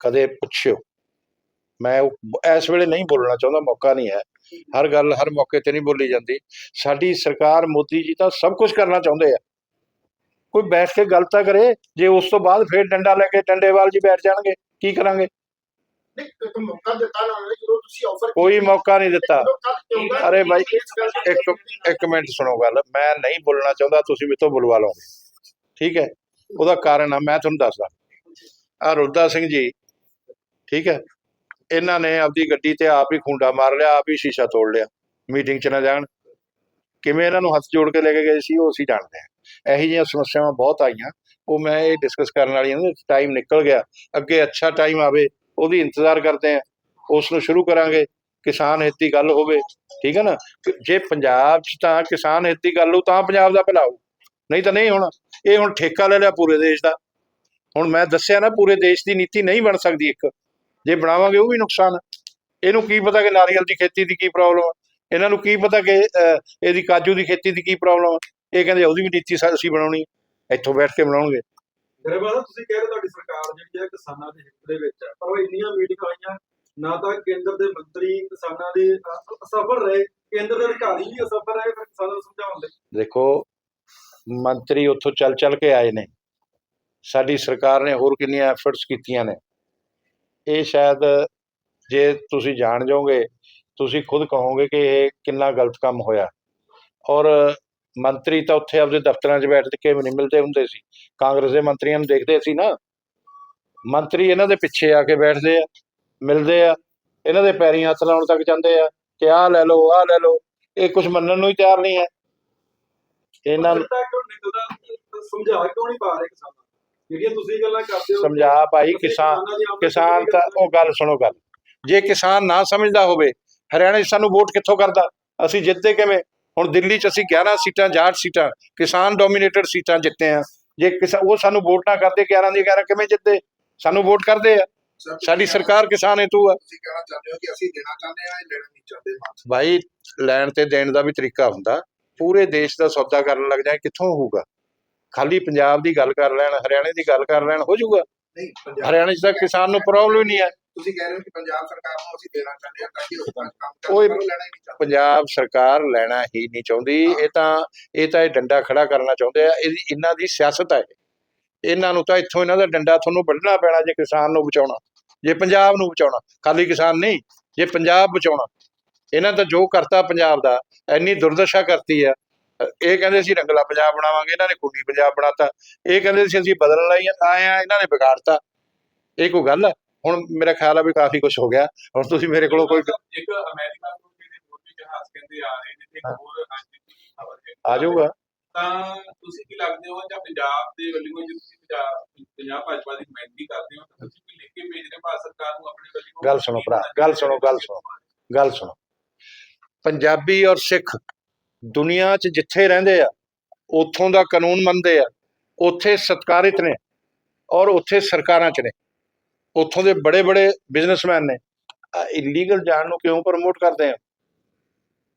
ਕਦੇ ਪੁੱਛਿਓ। ਮੈਂ ਇਸ ਵੇਲੇ ਨਹੀਂ ਬੋਲਣਾ ਚਾਹੁੰਦਾ ਮੌਕਾ ਨਹੀਂ ਹੈ। ਹਰ ਗੱਲ ਹਰ ਮੌਕੇ ਤੇ ਨਹੀਂ ਬੋਲੀ ਜਾਂਦੀ। ਸਾਡੀ ਸਰਕਾਰ ਮੋਦੀ ਜੀ ਤਾਂ ਸਭ ਕੁਝ ਕਰਨਾ ਚਾਹੁੰਦੇ ਆ। ਕੋਈ ਬੈਠ ਕੇ ਗੱਲ ਤਾਂ ਕਰੇ ਜੇ ਉਸ ਤੋਂ ਬਾਅਦ ਫੇਰ ਡੰਡਾ ਲੈ ਕੇ ਡੰਡੇਵਾਲ ਜੀ ਬੈਠ ਜਾਣਗੇ ਕੀ ਕਰਾਂਗੇ? ਨਹੀਂ, ਇੱਕ ਮੌਕਾ ਦਿੱਤਾ ਨਾ ਉਹਨੇ ਜਦੋਂ ਤੁਸੀਂ ਆਫਰ ਕੋਈ ਮੌਕਾ ਨਹੀਂ ਦਿੱਤਾ। ਅਰੇ ਬਾਈ, ਇੱਕ ਇੱਕ ਮਿੰਟ ਸੁਣੋ ਗੱਲ ਮੈਂ ਨਹੀਂ ਬੋਲਣਾ ਚਾਹੁੰਦਾ ਤੁਸੀਂ ਮੇਰੇ ਤੋਂ ਬੁਲਵਾ ਲਓਗੇ ਠੀਕ ਹੈ? ਉਹਦਾ ਕਾਰਨ ਆ ਮੈਂ ਤੁਹਾਨੂੰ ਦੱਸਦਾ। ਆ ਰੁੱਦਾ ਸਿੰਘ ਜੀ ਠੀਕ ਹੈ? ਇਹਨਾਂ ਨੇ ਆਪਦੀ ਗੱਡੀ ਤੇ ਆਪ ਹੀ ਖੁੰਡਾ ਮਾਰ ਲਿਆ ਆਪ ਹੀ ਸ਼ੀਸ਼ਾ ਤੋੜ ਲਿਆ। ਮੀਟਿੰਗ 'ਚ ਨਾ ਜਾਣ। ਕਿਵੇਂ ਇਹਨਾਂ ਨੂੰ ਹੱਥ ਜੋੜ ਕੇ ਲੈ ਕੇ ਗਏ ਸੀ ਉਹ ਅਸੀਂ ਜਾਣਦੇ ਹਾਂ। ਇਹੋ ਜਿਹੀਆਂ ਸਮੱਸਿਆਵਾਂ ਬਹੁਤ ਆਈਆਂ। ਉਹ ਮੈਂ ਇਹ ਡਿਸਕਸ ਕਰਨ ਵਾਲੀਆਂ ਨੇ ਟਾਈਮ ਨਿਕਲ ਗਿਆ। ਅੱਗੇ ਅੱਛਾ ਟਾਈਮ ਆਵੇ ਉਹਦੀ ਇੰਤਜ਼ਾਰ ਕਰਦੇ ਆ ਉਸ ਨੂੰ ਸ਼ੁਰੂ ਕਰਾਂਗੇ ਕਿਸਾਨ ਹਿੱਤ ਦੀ ਗੱਲ ਹੋਵੇ ਠੀਕ ਹੈ ਨਾ? ਜੇ ਪੰਜਾਬ 'ਚ ਤਾਂ ਕਿਸਾਨ ਹਿੱਤ ਦੀ ਗੱਲ ਹੋ ਤਾਂ ਪੰਜਾਬ ਦਾ ਭਲਾ ਹੋ ਨਹੀਂ ਤਾਂ ਨਹੀਂ ਹੋਣਾ। ਇਹ ਹੁਣ ਠੇਕਾ ਲੈ ਲਿਆ ਪੂਰੇ ਦੇਸ਼ ਦਾ। ਹੁਣ ਮੈਂ ਦੱਸਿਆ ਨਾ ਪੂਰੇ ਦੇਸ਼ ਦੀ ਨੀਤੀ ਨਹੀਂ ਬਣ ਸਕਦੀ ਇੱਕ। ਜੇ ਬਣਾਵਾਂਗੇ ਉਹ ਵੀ ਨੁਕਸਾਨ। ਇਹਨੂੰ ਕੀ ਪਤਾ ਕਿ ਨਾਰੀਅਲ ਦੀ ਖੇਤੀ ਦੀ ਕੀ ਪ੍ਰੋਬਲਮ ਹੈ ਇਹਨਾਂ ਨੂੰ ਕੀ ਪਤਾ ਕਿ ਅਹ, ਇਹਦੀ ਕਾਜੂ ਦੀ ਖੇਤੀ ਦੀ ਕੀ ਪ੍ਰੋਬਲਮ ਹੈ ਇਹ ਕਹਿੰਦੇ ਉਹਦੀ ਵੀ ਨੀਤੀ ਸਾ- ਅਸੀਂ ਬਣਾਉਣੀ। ਇੱਥੋਂ ਬੈਠ ਕੇ ਬਣਾਉਣਗੇ। ਗਰੇਵਾਲ ਤੁਸੀਂ ਕਹਿ ਰਹੇ ਤੁਹਾਡੀ ਸਰਕਾਰ ਜਿਹੜੀ ਹੈ ਕਿਸਾਨਾਂ ਦੇ ਹਿੱਤ ਦੇ ਵਿੱਚ ਹੈ ਪਰ ਉਹ ਇੰਨੀਆਂ ਮੀਟਿੰਗਾਂ ਆਈਆਂ ਨਾ ਤਾਂ ਕੇਂਦਰ ਦੇ ਮੰਤਰੀ ਕਿਸਾਨਾਂ ਦੇ ਅ- ਅਸਫਲ ਰਹੇ ਕੇਂਦਰ ਦੇ ਅਧਿਕਾਰੀ ਵੀ ਅਸਫਲ ਰਹੇ ਫਿਰ ਕਿਸਾਨਾਂ ਨੂੰ ਸਮਝਾਉਣ ਦੇ ਦੇਖੋ ਮੰਤਰੀ ਉੱਥੋਂ ਚੱਲ ਚੱਲ ਕੇ ਆਏ ਨੇ। ਸਾਡੀ ਸਰਕਾਰ ਨੇ ਹੋਰ ਕਿੰਨੀਆਂ ਐਫਰਟਸ ਕੀਤੀਆਂ ਨੇ। ਇਹ ਸ਼ਾਇਦ ਜੇ ਤੁਸੀਂ ਜਾਣ ਜਾਓਗੇ ਤੁਸੀਂ ਖੁਦ ਕਹੋਗੇ ਕਿ ਇਹ ਕਿੰਨਾ ਗਲਤ ਕੰਮ ਹੋਇਆ। ਔਰ ਮੰਤਰੀ ਤਾਂ ਉੱਥੇ ਆਪਦੇ ਦਫ਼ਤਰਾਂ 'ਚ ਬੈਠ ਕੇ ਵੀ ਨਹੀਂ ਮਿਲਦੇ ਹੁੰਦੇ ਸੀ। ਕਾਂਗਰਸ ਦੇ ਮੰਤਰੀਆਂ ਨੂੰ ਦੇਖਦੇ ਸੀ ਨਾ। ਮੰਤਰੀ ਇਹਨਾਂ ਦੇ ਪਿੱਛੇ ਆ ਕੇ ਬੈਠਦੇ ਆ ਮਿਲਦੇ ਆ ਇਹਨਾਂ ਦੇ ਪੈਰੀਂ ਹੱਥ ਲਾਉਣ ਤੱਕ ਜਾਂਦੇ ਆ ਕਿ ਆਹ ਲੈ ਲਓ ਆਹ ਲੈ ਲਓ ਇਹ ਕੁਝ ਮੰਨਣ ਨੂੰ ਹੀ ਤਿਆਰ ਨਹੀਂ ਹੈ। ਇਹਨਾਂ ਨੂੰ ਸਮਝਾ ਕਿਉਂ ਨਹੀਂ ਪਾ ਰਹੇ ਕਿਸਾਨਾਂ ਨੂੰ? ਜਿਹੜੀਆਂ ਤੁਸੀਂ ਗੱਲਾਂ ਕਰਦੇ ਹੋ ਸਮਝਾ ਭਾਈ ਕਿਸਾਨ ਕਿਸਾਨਾਂ ਤਾਂ ਉਹ ਗੱਲ ਸੁਣੋ ਗੱਲ। ਜੇ ਕਿਸਾਨ ਨਾ ਸਮਝਦਾ ਹੋਵੇ ਹਰਿਆਣਾ 'ਚ ਸਾਨੂੰ ਵੋਟ ਕਿੱਥੋਂ ਕਰਦਾ? ਅਸੀਂ ਜਿੱਤਦੇ ਕਿਵੇਂ? ਹੁਣ ਦਿੱਲੀ 'ਚ ਅਸੀਂ 11 ਸੀਟਾਂ 60 ਸੀਟਾਂ ਕਿਸਾਨ ਡੋਮੀਨੇਟਡ ਸੀਟਾਂ ਜਿੱਤੇ ਆ। ਜੇ ਕਿਸਾ- ਉਹ ਸਾਨੂੰ ਵੋਟ ਨਾ ਕਰਦੇ 11 ਦੀ 11 ਕਿਵੇਂ ਜਿੱਤੇ? ਸਾਨੂੰ ਵੋਟ ਕਰਦੇ ਆ। ਸਾਡੀ ਸਰਕਾਰ ਕਿਸਾਨ ਹੈਤੂ ਆ। ਤੁਸੀਂ ਕਹਿਣਾ ਚਾਹੁੰਦੇ ਹੋ ਕਿ ਅਸੀਂ ਦੇਣਾ ਚਾਹੁੰਦੇ ਹਾਂ ਇਹ ਲੈਣਾ ਨਹੀਂ ਚਾਹੁੰਦੇ ਮਾਨ ਭਾਈ ਲੈਣ ਤੇ ਦੇਣ ਦਾ ਵੀ ਤਰੀਕਾ ਹੁੰਦਾ। ਪੂਰੇ ਦੇਸ਼ ਦਾ ਸੌਦਾ ਕਰਨ ਲੱਗ ਜਾਏ ਕਿੱਥੋਂ ਹੋਊਗਾ? ਖਾਲੀ ਪੰਜਾਬ ਦੀ ਗੱਲ ਕਰ ਲੈਣ ਹਰਿਆਣੇ ਦੀ ਗੱਲ ਕਰ ਲੈਣ ਹੋ ਜਾਊਗਾ। ਹਰਿਆਣੇ 'ਚ ਤਾਂ ਕਿਸਾਨ ਨੂੰ ਪ੍ਰੋਬਲਮ ਹੀ ਨਹੀਂ ਹੈ। ਤੁਸੀਂ ਕਹਿ ਰਹੇ ਹੋ ਕਿ ਪੰਜਾਬ ਸਰਕਾਰ ਨੂੰ ਅਸੀਂ ਦੇਣਾ ਚਾਹੁੰਦੇ ਹਾਂ ਤਾਂ ਕਿ 'ਚ ਕੰਮ ਉਹ ਲੈਣਾ ਹੀ ਨਹੀਂ ਚਾਹੁੰਦੇ। ਪੰਜਾਬ ਸਰਕਾਰ ਲੈਣਾ ਹੀ ਨਹੀਂ ਚਾਹੁੰਦੀ। ਇਹ ਤਾਂ ਇਹ ਤਾਂ ਇਹ ਡੰਡਾ ਖੜਾ ਕਰਨਾ ਚਾਹੁੰਦੇ ਆ। ਇਹਦੀ ਇਹਨਾਂ ਦੀ ਸਿਆਸਤ ਹੈ ਇਹ। ਇਹਨਾਂ ਨੂੰ ਤਾਂ ਇੱਥੋਂ ਇਹਨਾਂ ਦਾ ਡੰਡਾ ਤੁਹਾਨੂੰ ਵੱਢਣਾ ਪੈਣਾ ਜੇ ਕਿਸਾਨ ਨੂੰ ਬਚਾਉਣਾ। ਜੇ ਪੰਜਾਬ ਨੂੰ ਬਚਾਉਣਾ ਖਾਲੀ ਕਿਸਾਨ ਨਹੀਂ ਜੇ ਪੰਜਾਬ ਬਚਾਉਣਾ। ਇਹਨਾਂ ਤਾਂ ਜੋ ਕਰਤਾ ਪੰਜਾਬ ਦਾ ਇੰਨੀ ਦੁਰਦਸ਼ਾ ਕਰਤੀ ਆ। ਇਹ ਕਹਿੰਦੇ ਸੀ ਰੰਗਲਾ ਪੰਜਾਬ ਬਣਾਵਾਂਗੇ ਇਹਨਾਂ ਨੇ ਖੂਨੀ ਪੰਜਾਬ ਬਣਾਤਾ। ਇਹ ਕਹਿੰਦੇ ਸੀ ਅਸੀਂ ਬਦਲਣ ਲਈ ਆਏ ਆ ਇਹਨਾਂ ਨੇ ਵਿਗਾੜਤਾ। ਇਹ ਕੋਈ ਗੱਲ ਹੈ ਹੁਣ ਮੇਰਾ ਖਿਆਲ ਆ ਵੀ ਕਾਫੀ ਕੁਝ ਹੋ ਗਿਆ ਹੁਣ ਤੁਸੀਂ ਮੇਰੇ ਕੋਲੋਂ ਕੋਈ ਇੱਕ ਅਮਰੀਕਾ ਤੋਂ ਜਿਹੜੇ ਹੋਰ ਵੀ ਜਹਾਜ਼ ਕਹਿੰਦੇ ਆ ਰਹੇ ਨੇ ਇੱਕ। ਹੋਰ ਅੱਜ ਦੀ ਖਬਰ ਹੈ ਆ ਜਾਊਗਾ ਤਾਂ ਤੁਸੀਂ ਕੀ ਲੱਗਦੇ ਹੋ ਜਾਂ ਪੰਜਾਬ ਦੇ ਵੱਲੋਂ ਜੇ ਤੁਸੀਂ ਪੰਜਾਬ ਪੰਜਾਬ ਭਾਜਪਾ ਦੀ ਨੁਮਾਇੰਦਗੀ ਕਰਦੇ ਹੋ ਤਾਂ ਤੁਸੀਂ ਕੀ ਲਿਖ ਕੇ ਭੇਜ ਰਹੇ ਭਾਰਤ ਸਰਕਾਰ ਨੂੰ ਆਪਣੇ ਵੱਲੋਂ ਗੱਲ ਸੁਣੋ ਭਰਾ, ਗੱਲ ਸੁਣੋ, ਗੱਲ ਸੁਣੋ। ਗੱਲ ਸੁਣੋ ਪੰਜਾਬੀ ਔਰ ਸਿੱਖ ਦੁਨੀਆ 'ਚ ਜਿੱਥੇ ਰਹਿੰਦੇ ਆ ਉੱਥੋਂ ਦਾ ਕਾਨੂੰਨ ਮੰਨਦੇ ਆ ਉੱਥੇ ਸਤਿਕਾਰਿਤ ਨੇ ਔਰ ਉੱਥੇ ਸਰਕਾਰਾਂ 'ਚ ਨੇ ਉੱਥੋਂ ਦੇ ਬੜੇ ਬੜੇ ਬਿਜ਼ਨਸਮੈਨ ਨੇ। ਇਲੀਗਲ ਜਾਣ ਨੂੰ ਕਿਉਂ ਪ੍ਰਮੋਟ ਕਰਦੇ ਆ?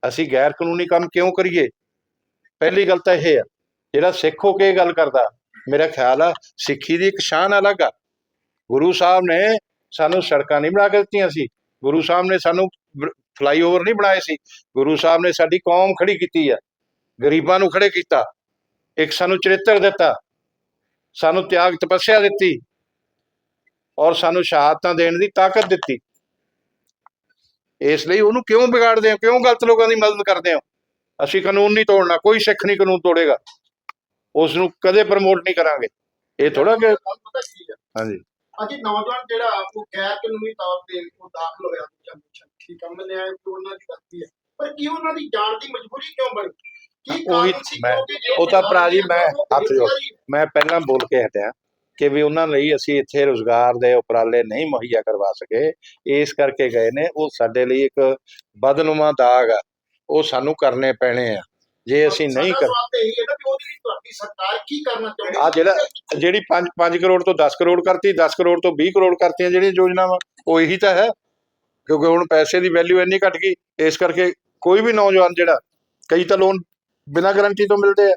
ਅਸੀਂ ਗੈਰ ਕਾਨੂੰਨੀ ਕੰਮ ਕਿਉਂ ਕਰੀਏ? ਪਹਿਲੀ ਗੱਲ ਤਾਂ ਇਹ ਆ, ਜਿਹੜਾ ਸਿੱਖ ਹੋ ਕੇ ਗੱਲ ਕਰਦਾ, ਮੇਰਾ ਖਿਆਲ ਆ ਸਿੱਖੀ ਦੀ ਇੱਕ ਸ਼ਾਨ ਅਲੱਗ ਆ। ਗੁਰੂ ਸਾਹਿਬ ਨੇ ਸਾਨੂੰ ਸੜਕਾਂ ਨਹੀਂ ਬਣਾ ਕੇ ਦਿੱਤੀਆਂ ਸੀ। ਗੁਰੂ ਸਾਹਿਬ ਨੇ ਸਾਨੂੰ ਫਲਾਈਓਵਰ ਨਹੀਂ ਬਣਾਏ ਸੀ। ਗੁਰੂ ਸਾਹਿਬ ਨੇ ਸਾਡੀ ਕੌਮ ਖੜੀ ਕੀਤੀ ਆ, ਗਰੀਬਾਂ ਨੂੰ ਖੜੇ ਕੀਤਾ, ਇੱਕ ਸਾਨੂੰ ਚਰਿੱਤਰ ਦਿੱਤਾ, ਸਾਨੂੰ ਤਿਆਗ ਤਪੱਸਿਆ ਦਿੱਤੀ ਔਰ ਸਾਨੂੰ ਸ਼ਹਾਦਤਾਂ ਦੇਣ ਦੀ ਤਾਕਤ ਦਿੱਤੀ। ਇਸ ਲਈ ਉਹਨੂੰ ਕਿਉਂ ਵਿਗਾੜਦੇ ਹੋ? ਕਿਉਂ ਗਲਤ ਲੋਕਾਂ ਦੀ ਮਦਦ ਕਰਦੇ ਹੋ? ਅਸੀਂ ਕਾਨੂੰਨ ਨਹੀਂ ਤੋੜਨਾ ਕੋਈ ਸਿੱਖ ਨਹੀਂ ਕਾਨੂੰਨ ਤੋੜੇਗਾ। ਉਸ ਨੂੰ ਕਦੇ ਪ੍ਰਮੋਟ ਨਹੀਂ ਕਰਾਂਗੇ। ਇਹ ਥੋੜਾ ਕਿ ਹਾਂਜੀ। ਅੱਜ ਨੌਜਵਾਨ ਜਿਹੜਾ ਉਹ ਗੈਰ ਕਾਨੂੰਨੀ ਤੌਰ ਤੇ ਉਹ ਦਾਖਲ ਹੋਇਆ ਦੂਜਾ ਠੀਕ ਹੈ ਮੰਨਿਆ ਕਿ ਉਹਨਾਂ ਦੀ ਗਲਤੀ ਹੈ। ਪਰ ਕੀ ਉਹਨਾਂ ਦੀ ਜਾਣ ਦੀ ਮਜਬੂਰੀ ਕਿਉਂ ਬਣੀ? ਕੀ ਉਹੀ ਕਾਰਨ ਸੀ ਮੈਂ- ਉਹ ਤਾਂ ਭਰਾ ਜੀ ਮੈਂ ਹੱਥ ਜੋੜ-। ਮੈਂ ਪਹਿਲਾਂ ਬੋਲ ਕੇ ਹਟਿਆ। ਕਿ ਵੀ ਉਹਨਾਂ ਲਈ ਅਸੀਂ ਇੱਥੇ ਰੋਜ਼ਗਾਰ ਦੇ ਉਪਰਾਲੇ ਨਹੀਂ ਮੁਹੱਈਆ ਕਰਵਾ ਸਕੇ। ਇਸ ਕਰਕੇ ਗਏ ਨੇ ਉਹ ਸਾਡੇ ਲਈ ਇੱਕ ਬਦਨੁਮਾ ਦਾਗ ਆ। ਉਹ ਸਾਨੂੰ ਕਰਨੇ ਪੈਣੇ ਆ। ਜੇ ਅਸੀਂ ਨਹੀਂ ਕਰ ਆ ਜਿਹੜਾ ਜਿਹੜੀ 5 5 ਕਰੋੜ ਤੋਂ 10 ਕਰੋੜ ਕਰਤੀ 10 ਕਰੋੜ ਤੋਂ 20 ਕਰੋੜ ਕਰਤੀਆਂ ਜਿਹੜੀਆਂ ਯੋਜਨਾਵਾਂ ਉਹ ਇਹੀ ਤਾਂ ਹੈ। ਕਿਉਂਕਿ ਹੁਣ ਪੈਸੇ ਦੀ ਵੈਲਿਊ ਇੰਨੀ ਘਟ ਗਈ ਇਸ ਕਰਕੇ ਕੋਈ ਵੀ ਨੌਜਵਾਨ ਜਿਹੜਾ ਕਈ ਤਾਂ ਲੋਨ ਬਿਨਾਂ ਗਾਰੰਟੀ ਤੋਂ ਮਿਲਦੇ ਆ।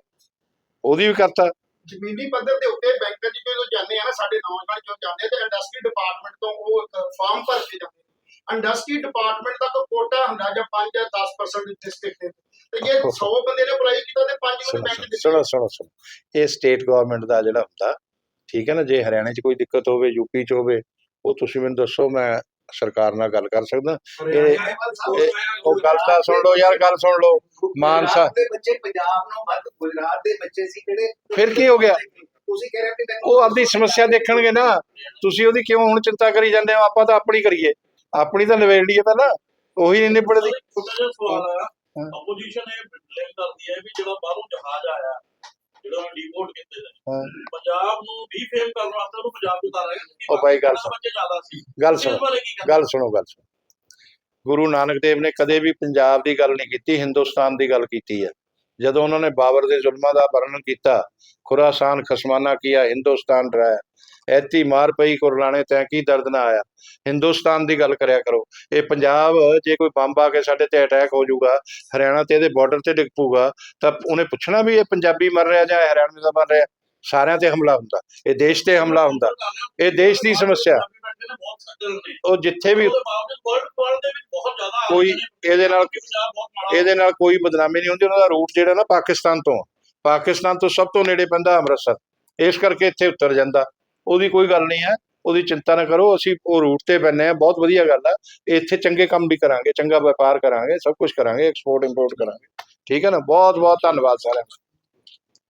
ਉਹਦੀ ਵੀ ਕਰਤਾ। ਜ਼ਮੀਨੀ ਪੱਧਰ ਦੇ ਉੱਤੇ ਬੈਂਕਾਂ 'ਚ ਜਦੋਂ ਜਾਂਦੇ ਆ ਨਾ ਸਾਡੇ ਨੌਜਵਾਨ ਜੋ ਜਾਂਦੇ ਤੇ ਇੰਡਸਟਰੀ ਡਿਪਾਰਟਮੈਂਟ ਤੋਂ ਉਹ ਫਾਰਮ ਭਰ ਕੇ ਜਾਂਦੇ ਇੰਡਸਟਰੀ ਡਿਪਾਰਟਮੈਂਟ ਦਾ ਕੋਈ ਕੋਟਾ ਹੁੰਦਾ ਜਾਂ 5 ਜਾਂ 10% ਡਿਸਟ੍ਰਿਕਟ ਦੇ ਤੇ ਜੇ 100 ਬੰਦੇ ਨੇ ਅਪਲਾਈ ਕੀਤਾ ਤੇ 5 ਨੂੰ ਬੈਂਕ ਦਿੱਤੀ। ਸੁਣੋ ਸੁਣੋ ਸੁਣੋ। ਇਹ ਸਟੇਟ ਗਵਰਨਮੈਂਟ ਦਾ ਜਿਹੜਾ ਹੁੰਦਾ ਠੀਕ ਹੈ ਨਾ ਜੇ ਹਰਿਆਣੇ 'ਚ ਕੋਈ ਦਿੱਕਤ ਹੋਵੇ ਯੂਪੀ 'ਚ ਹੋਵੇ ਉਹ ਤੁਸੀਂ ਮੈਨੂੰ ਦੱਸੋ ਮੈਂ ਸਰਕਾਰ ਨਾਲ ਗੱਲ ਕਰ ਸਕਦਾ। ਇਹ- ਉਹ ਗੱਲ ਤਾਂ ਸੁਣ ਲਓ ਯਾਰ ਗੱਲ ਸੁਣ ਲਓ। ਮਾਨਸਾ ਦੇ ਬੱਚੇ ਪੰਜਾਬ ਨੂੰ ਵੱਧ ਗੁਜਰਾਤ ਦੇ ਬੱਚੇ ਸੀ ਕਿਹੜੇ ਫਿਰ ਕੀ ਹੋ ਗਿਆ? ਤੁਸੀਂ ਕਹਿ ਰਹੇ ਹੋ ਕਿ ਮੈਨੂੰ ਉਹ ਆਪਦੀ ਸਮੱਸਿਆ ਦੇਖਣਗੇ ਨਾ। ਤੁਸੀਂ ਉਹਦੀ ਕਿਉਂ ਹੁਣ ਚਿੰਤਾ ਕਰੀ ਜਾਂਦੇ ਹੋ? ਆਪਾਂ ਤਾਂ ਆਪਣੀ ਕਰੀਏ। ਆਪਣੀ ਤਾਂ ਨਿਬੇੜ ਲਈਏ ਪਹਿਲਾਂ। ਉਹੀ ਨਹੀਂ ਨਿਬੜਦੀ। ਛੋਟਾ ਜਿਹਾ ਸਵਾਲ ਆ। ਹਾਂ। ਆਪੋਜੀਸ਼ਨ ਇਹ ਬਲੇਮ ਕਰਦੀ ਹੈ ਵੀ ਜਿਹੜਾ ਬਾਹਰੋਂ ਜਹਾਜ਼ ਆਇਆ ਜਿਹੜਾ ਡੀਪੋਰਟ ਕੀਤੇ ਨੇ। ਪੰਜਾਬ ਨੂੰ ਰੀਫੇਮ ਕਰਨ ਵਾਸਤੇ ਉਹਨੂੰ ਪੰਜਾਬ ਤੋਂ ਉਤਾਰਿਆ ਗਿਆ ਉਹ ਬਾਈ ਗੱਲ ਸੁਣ। ਗੱਲ ਸੁਣੋ। ਗੱਲ ਸੁਣੋ ਗੱਲ ਸੁਣੋ। ਗੁਰੂ ਨਾਨਕ ਦੇਵ ਨੇ ਕਦੇ ਵੀ ਪੰਜਾਬ ਦੀ ਗੱਲ ਨਹੀਂ ਕੀਤੀ ਹਿੰਦੁਸਤਾਨ ਦੀ ਗੱਲ ਕੀਤੀ ਹੈ। ਜਦੋਂ ਉਹਨਾਂ ਨੇ ਬਾਬਰ ਦੇ ਜ਼ੁਲਮਾਂ ਦਾ ਵਰਣਨ ਕੀਤਾ, ਖੁਰਾਸਾਨ ਖਸਮਾਨਾ ਕੀਆ, ਹਿੰਦੁਸਤਾਨ ਡਰਾਇਆ। ਐਤੀ ਮਾਰ ਪਈ ਕੁਰਲਾਣੇ, ਤੈ ਕੀ ਦਰਦ ਨਾ ਆਇਆ? ਹਿੰਦੁਸਤਾਨ ਦੀ ਗੱਲ ਕਰਿਆ ਕਰੋ। ਇਹ ਪੰਜਾਬ, ਜੇ ਕੋਈ ਬੰਬ ਆ ਕੇ ਸਾਡੇ ਤੇ ਅਟੈਕ ਹੋ ਜਾਊਗਾ, ਹਰਿਆਣਾ ਤੇ ਇਹਦੇ ਬਾਰਡਰ ਤੇ ਡਿੱਗ ਪਊਗਾ, ਤਾਂ ਉਹਨੇ ਪੁੱਛਣਾ ਵੀ ਇਹ ਪੰਜਾਬੀ ਮਰ ਰਿਹਾ ਜਾਂ ਹਰਿਆਣਾ ਦਾ ਮਰ ਰਿਹਾ? ਸਾਰਿਆਂ ਤੇ ਹਮਲਾ ਹੁੰਦਾ। ਇਹ ਦੇਸ਼ ਤੇ ਹਮਲਾ ਹੁੰਦਾ। ਇਹ ਦੇਸ਼ ਦੀ ਸਮੱਸਿਆ। ਬਹੁਤ ਸੱਜਣ ਨੇ ਉਹ ਜਿੱਥੇ ਵੀ ਉਹਦੇ ਬਾਵਜੂਦ ਵਰਲਡ ਵਰਲਡ ਦੇ ਵਿੱਚ ਬਹੁਤ ਜ਼ਿਆਦਾ ਆ ਕੋਈ ਇਹਦੇ ਨਾਲ ਇਹਦੇ ਨਾਲ ਕੋਈ ਬਦਨਾਮੀ ਨਹੀਂ ਹੁੰਦੀ। ਉਹਨਾਂ ਦਾ ਰੂਟ ਜਿਹੜਾ ਨਾ ਪਾਕਿਸਤਾਨ ਤੋਂ। ਪਾਕਿਸਤਾਨ ਤੋਂ ਸਭ ਤੋਂ ਨੇੜੇ ਪੈਂਦਾ ਅੰਮ੍ਰਿਤਸਰ। ਇਸ ਕਰਕੇ ਇੱਥੇ ਉਤਰ ਜਾਂਦਾ। ਉਹਦੀ ਕੋਈ ਗੱਲ ਨਹੀਂ ਹੈ। ਉਹਦੀ ਚਿੰਤਾ ਨਾ ਕਰੋ। ਅਸੀਂ ਉਹ ਰੂਟ ਤੇ ਪੈਨੇ ਆ ਬਹੁਤ ਵਧੀਆ ਗੱਲ ਆ। ਇੱਥੇ ਚੰਗੇ ਕੰਮ ਵੀ ਕਰਾਂਗੇ। ਚੰਗਾ ਵਪਾਰ ਕਰਾਂਗੇ। ਸਭ ਕੁਝ ਕਰਾਂਗੇ। ਐਕਸਪੋਰਟ ਇੰਪੋਰਟ ਕਰਾਂਗੇ। ਠੀਕ ਹੈ ਨਾ? ਬਹੁਤ ਬਹੁਤ ਧੰਨਵਾਦ ਸਾਰਿਆਂ ਦਾ।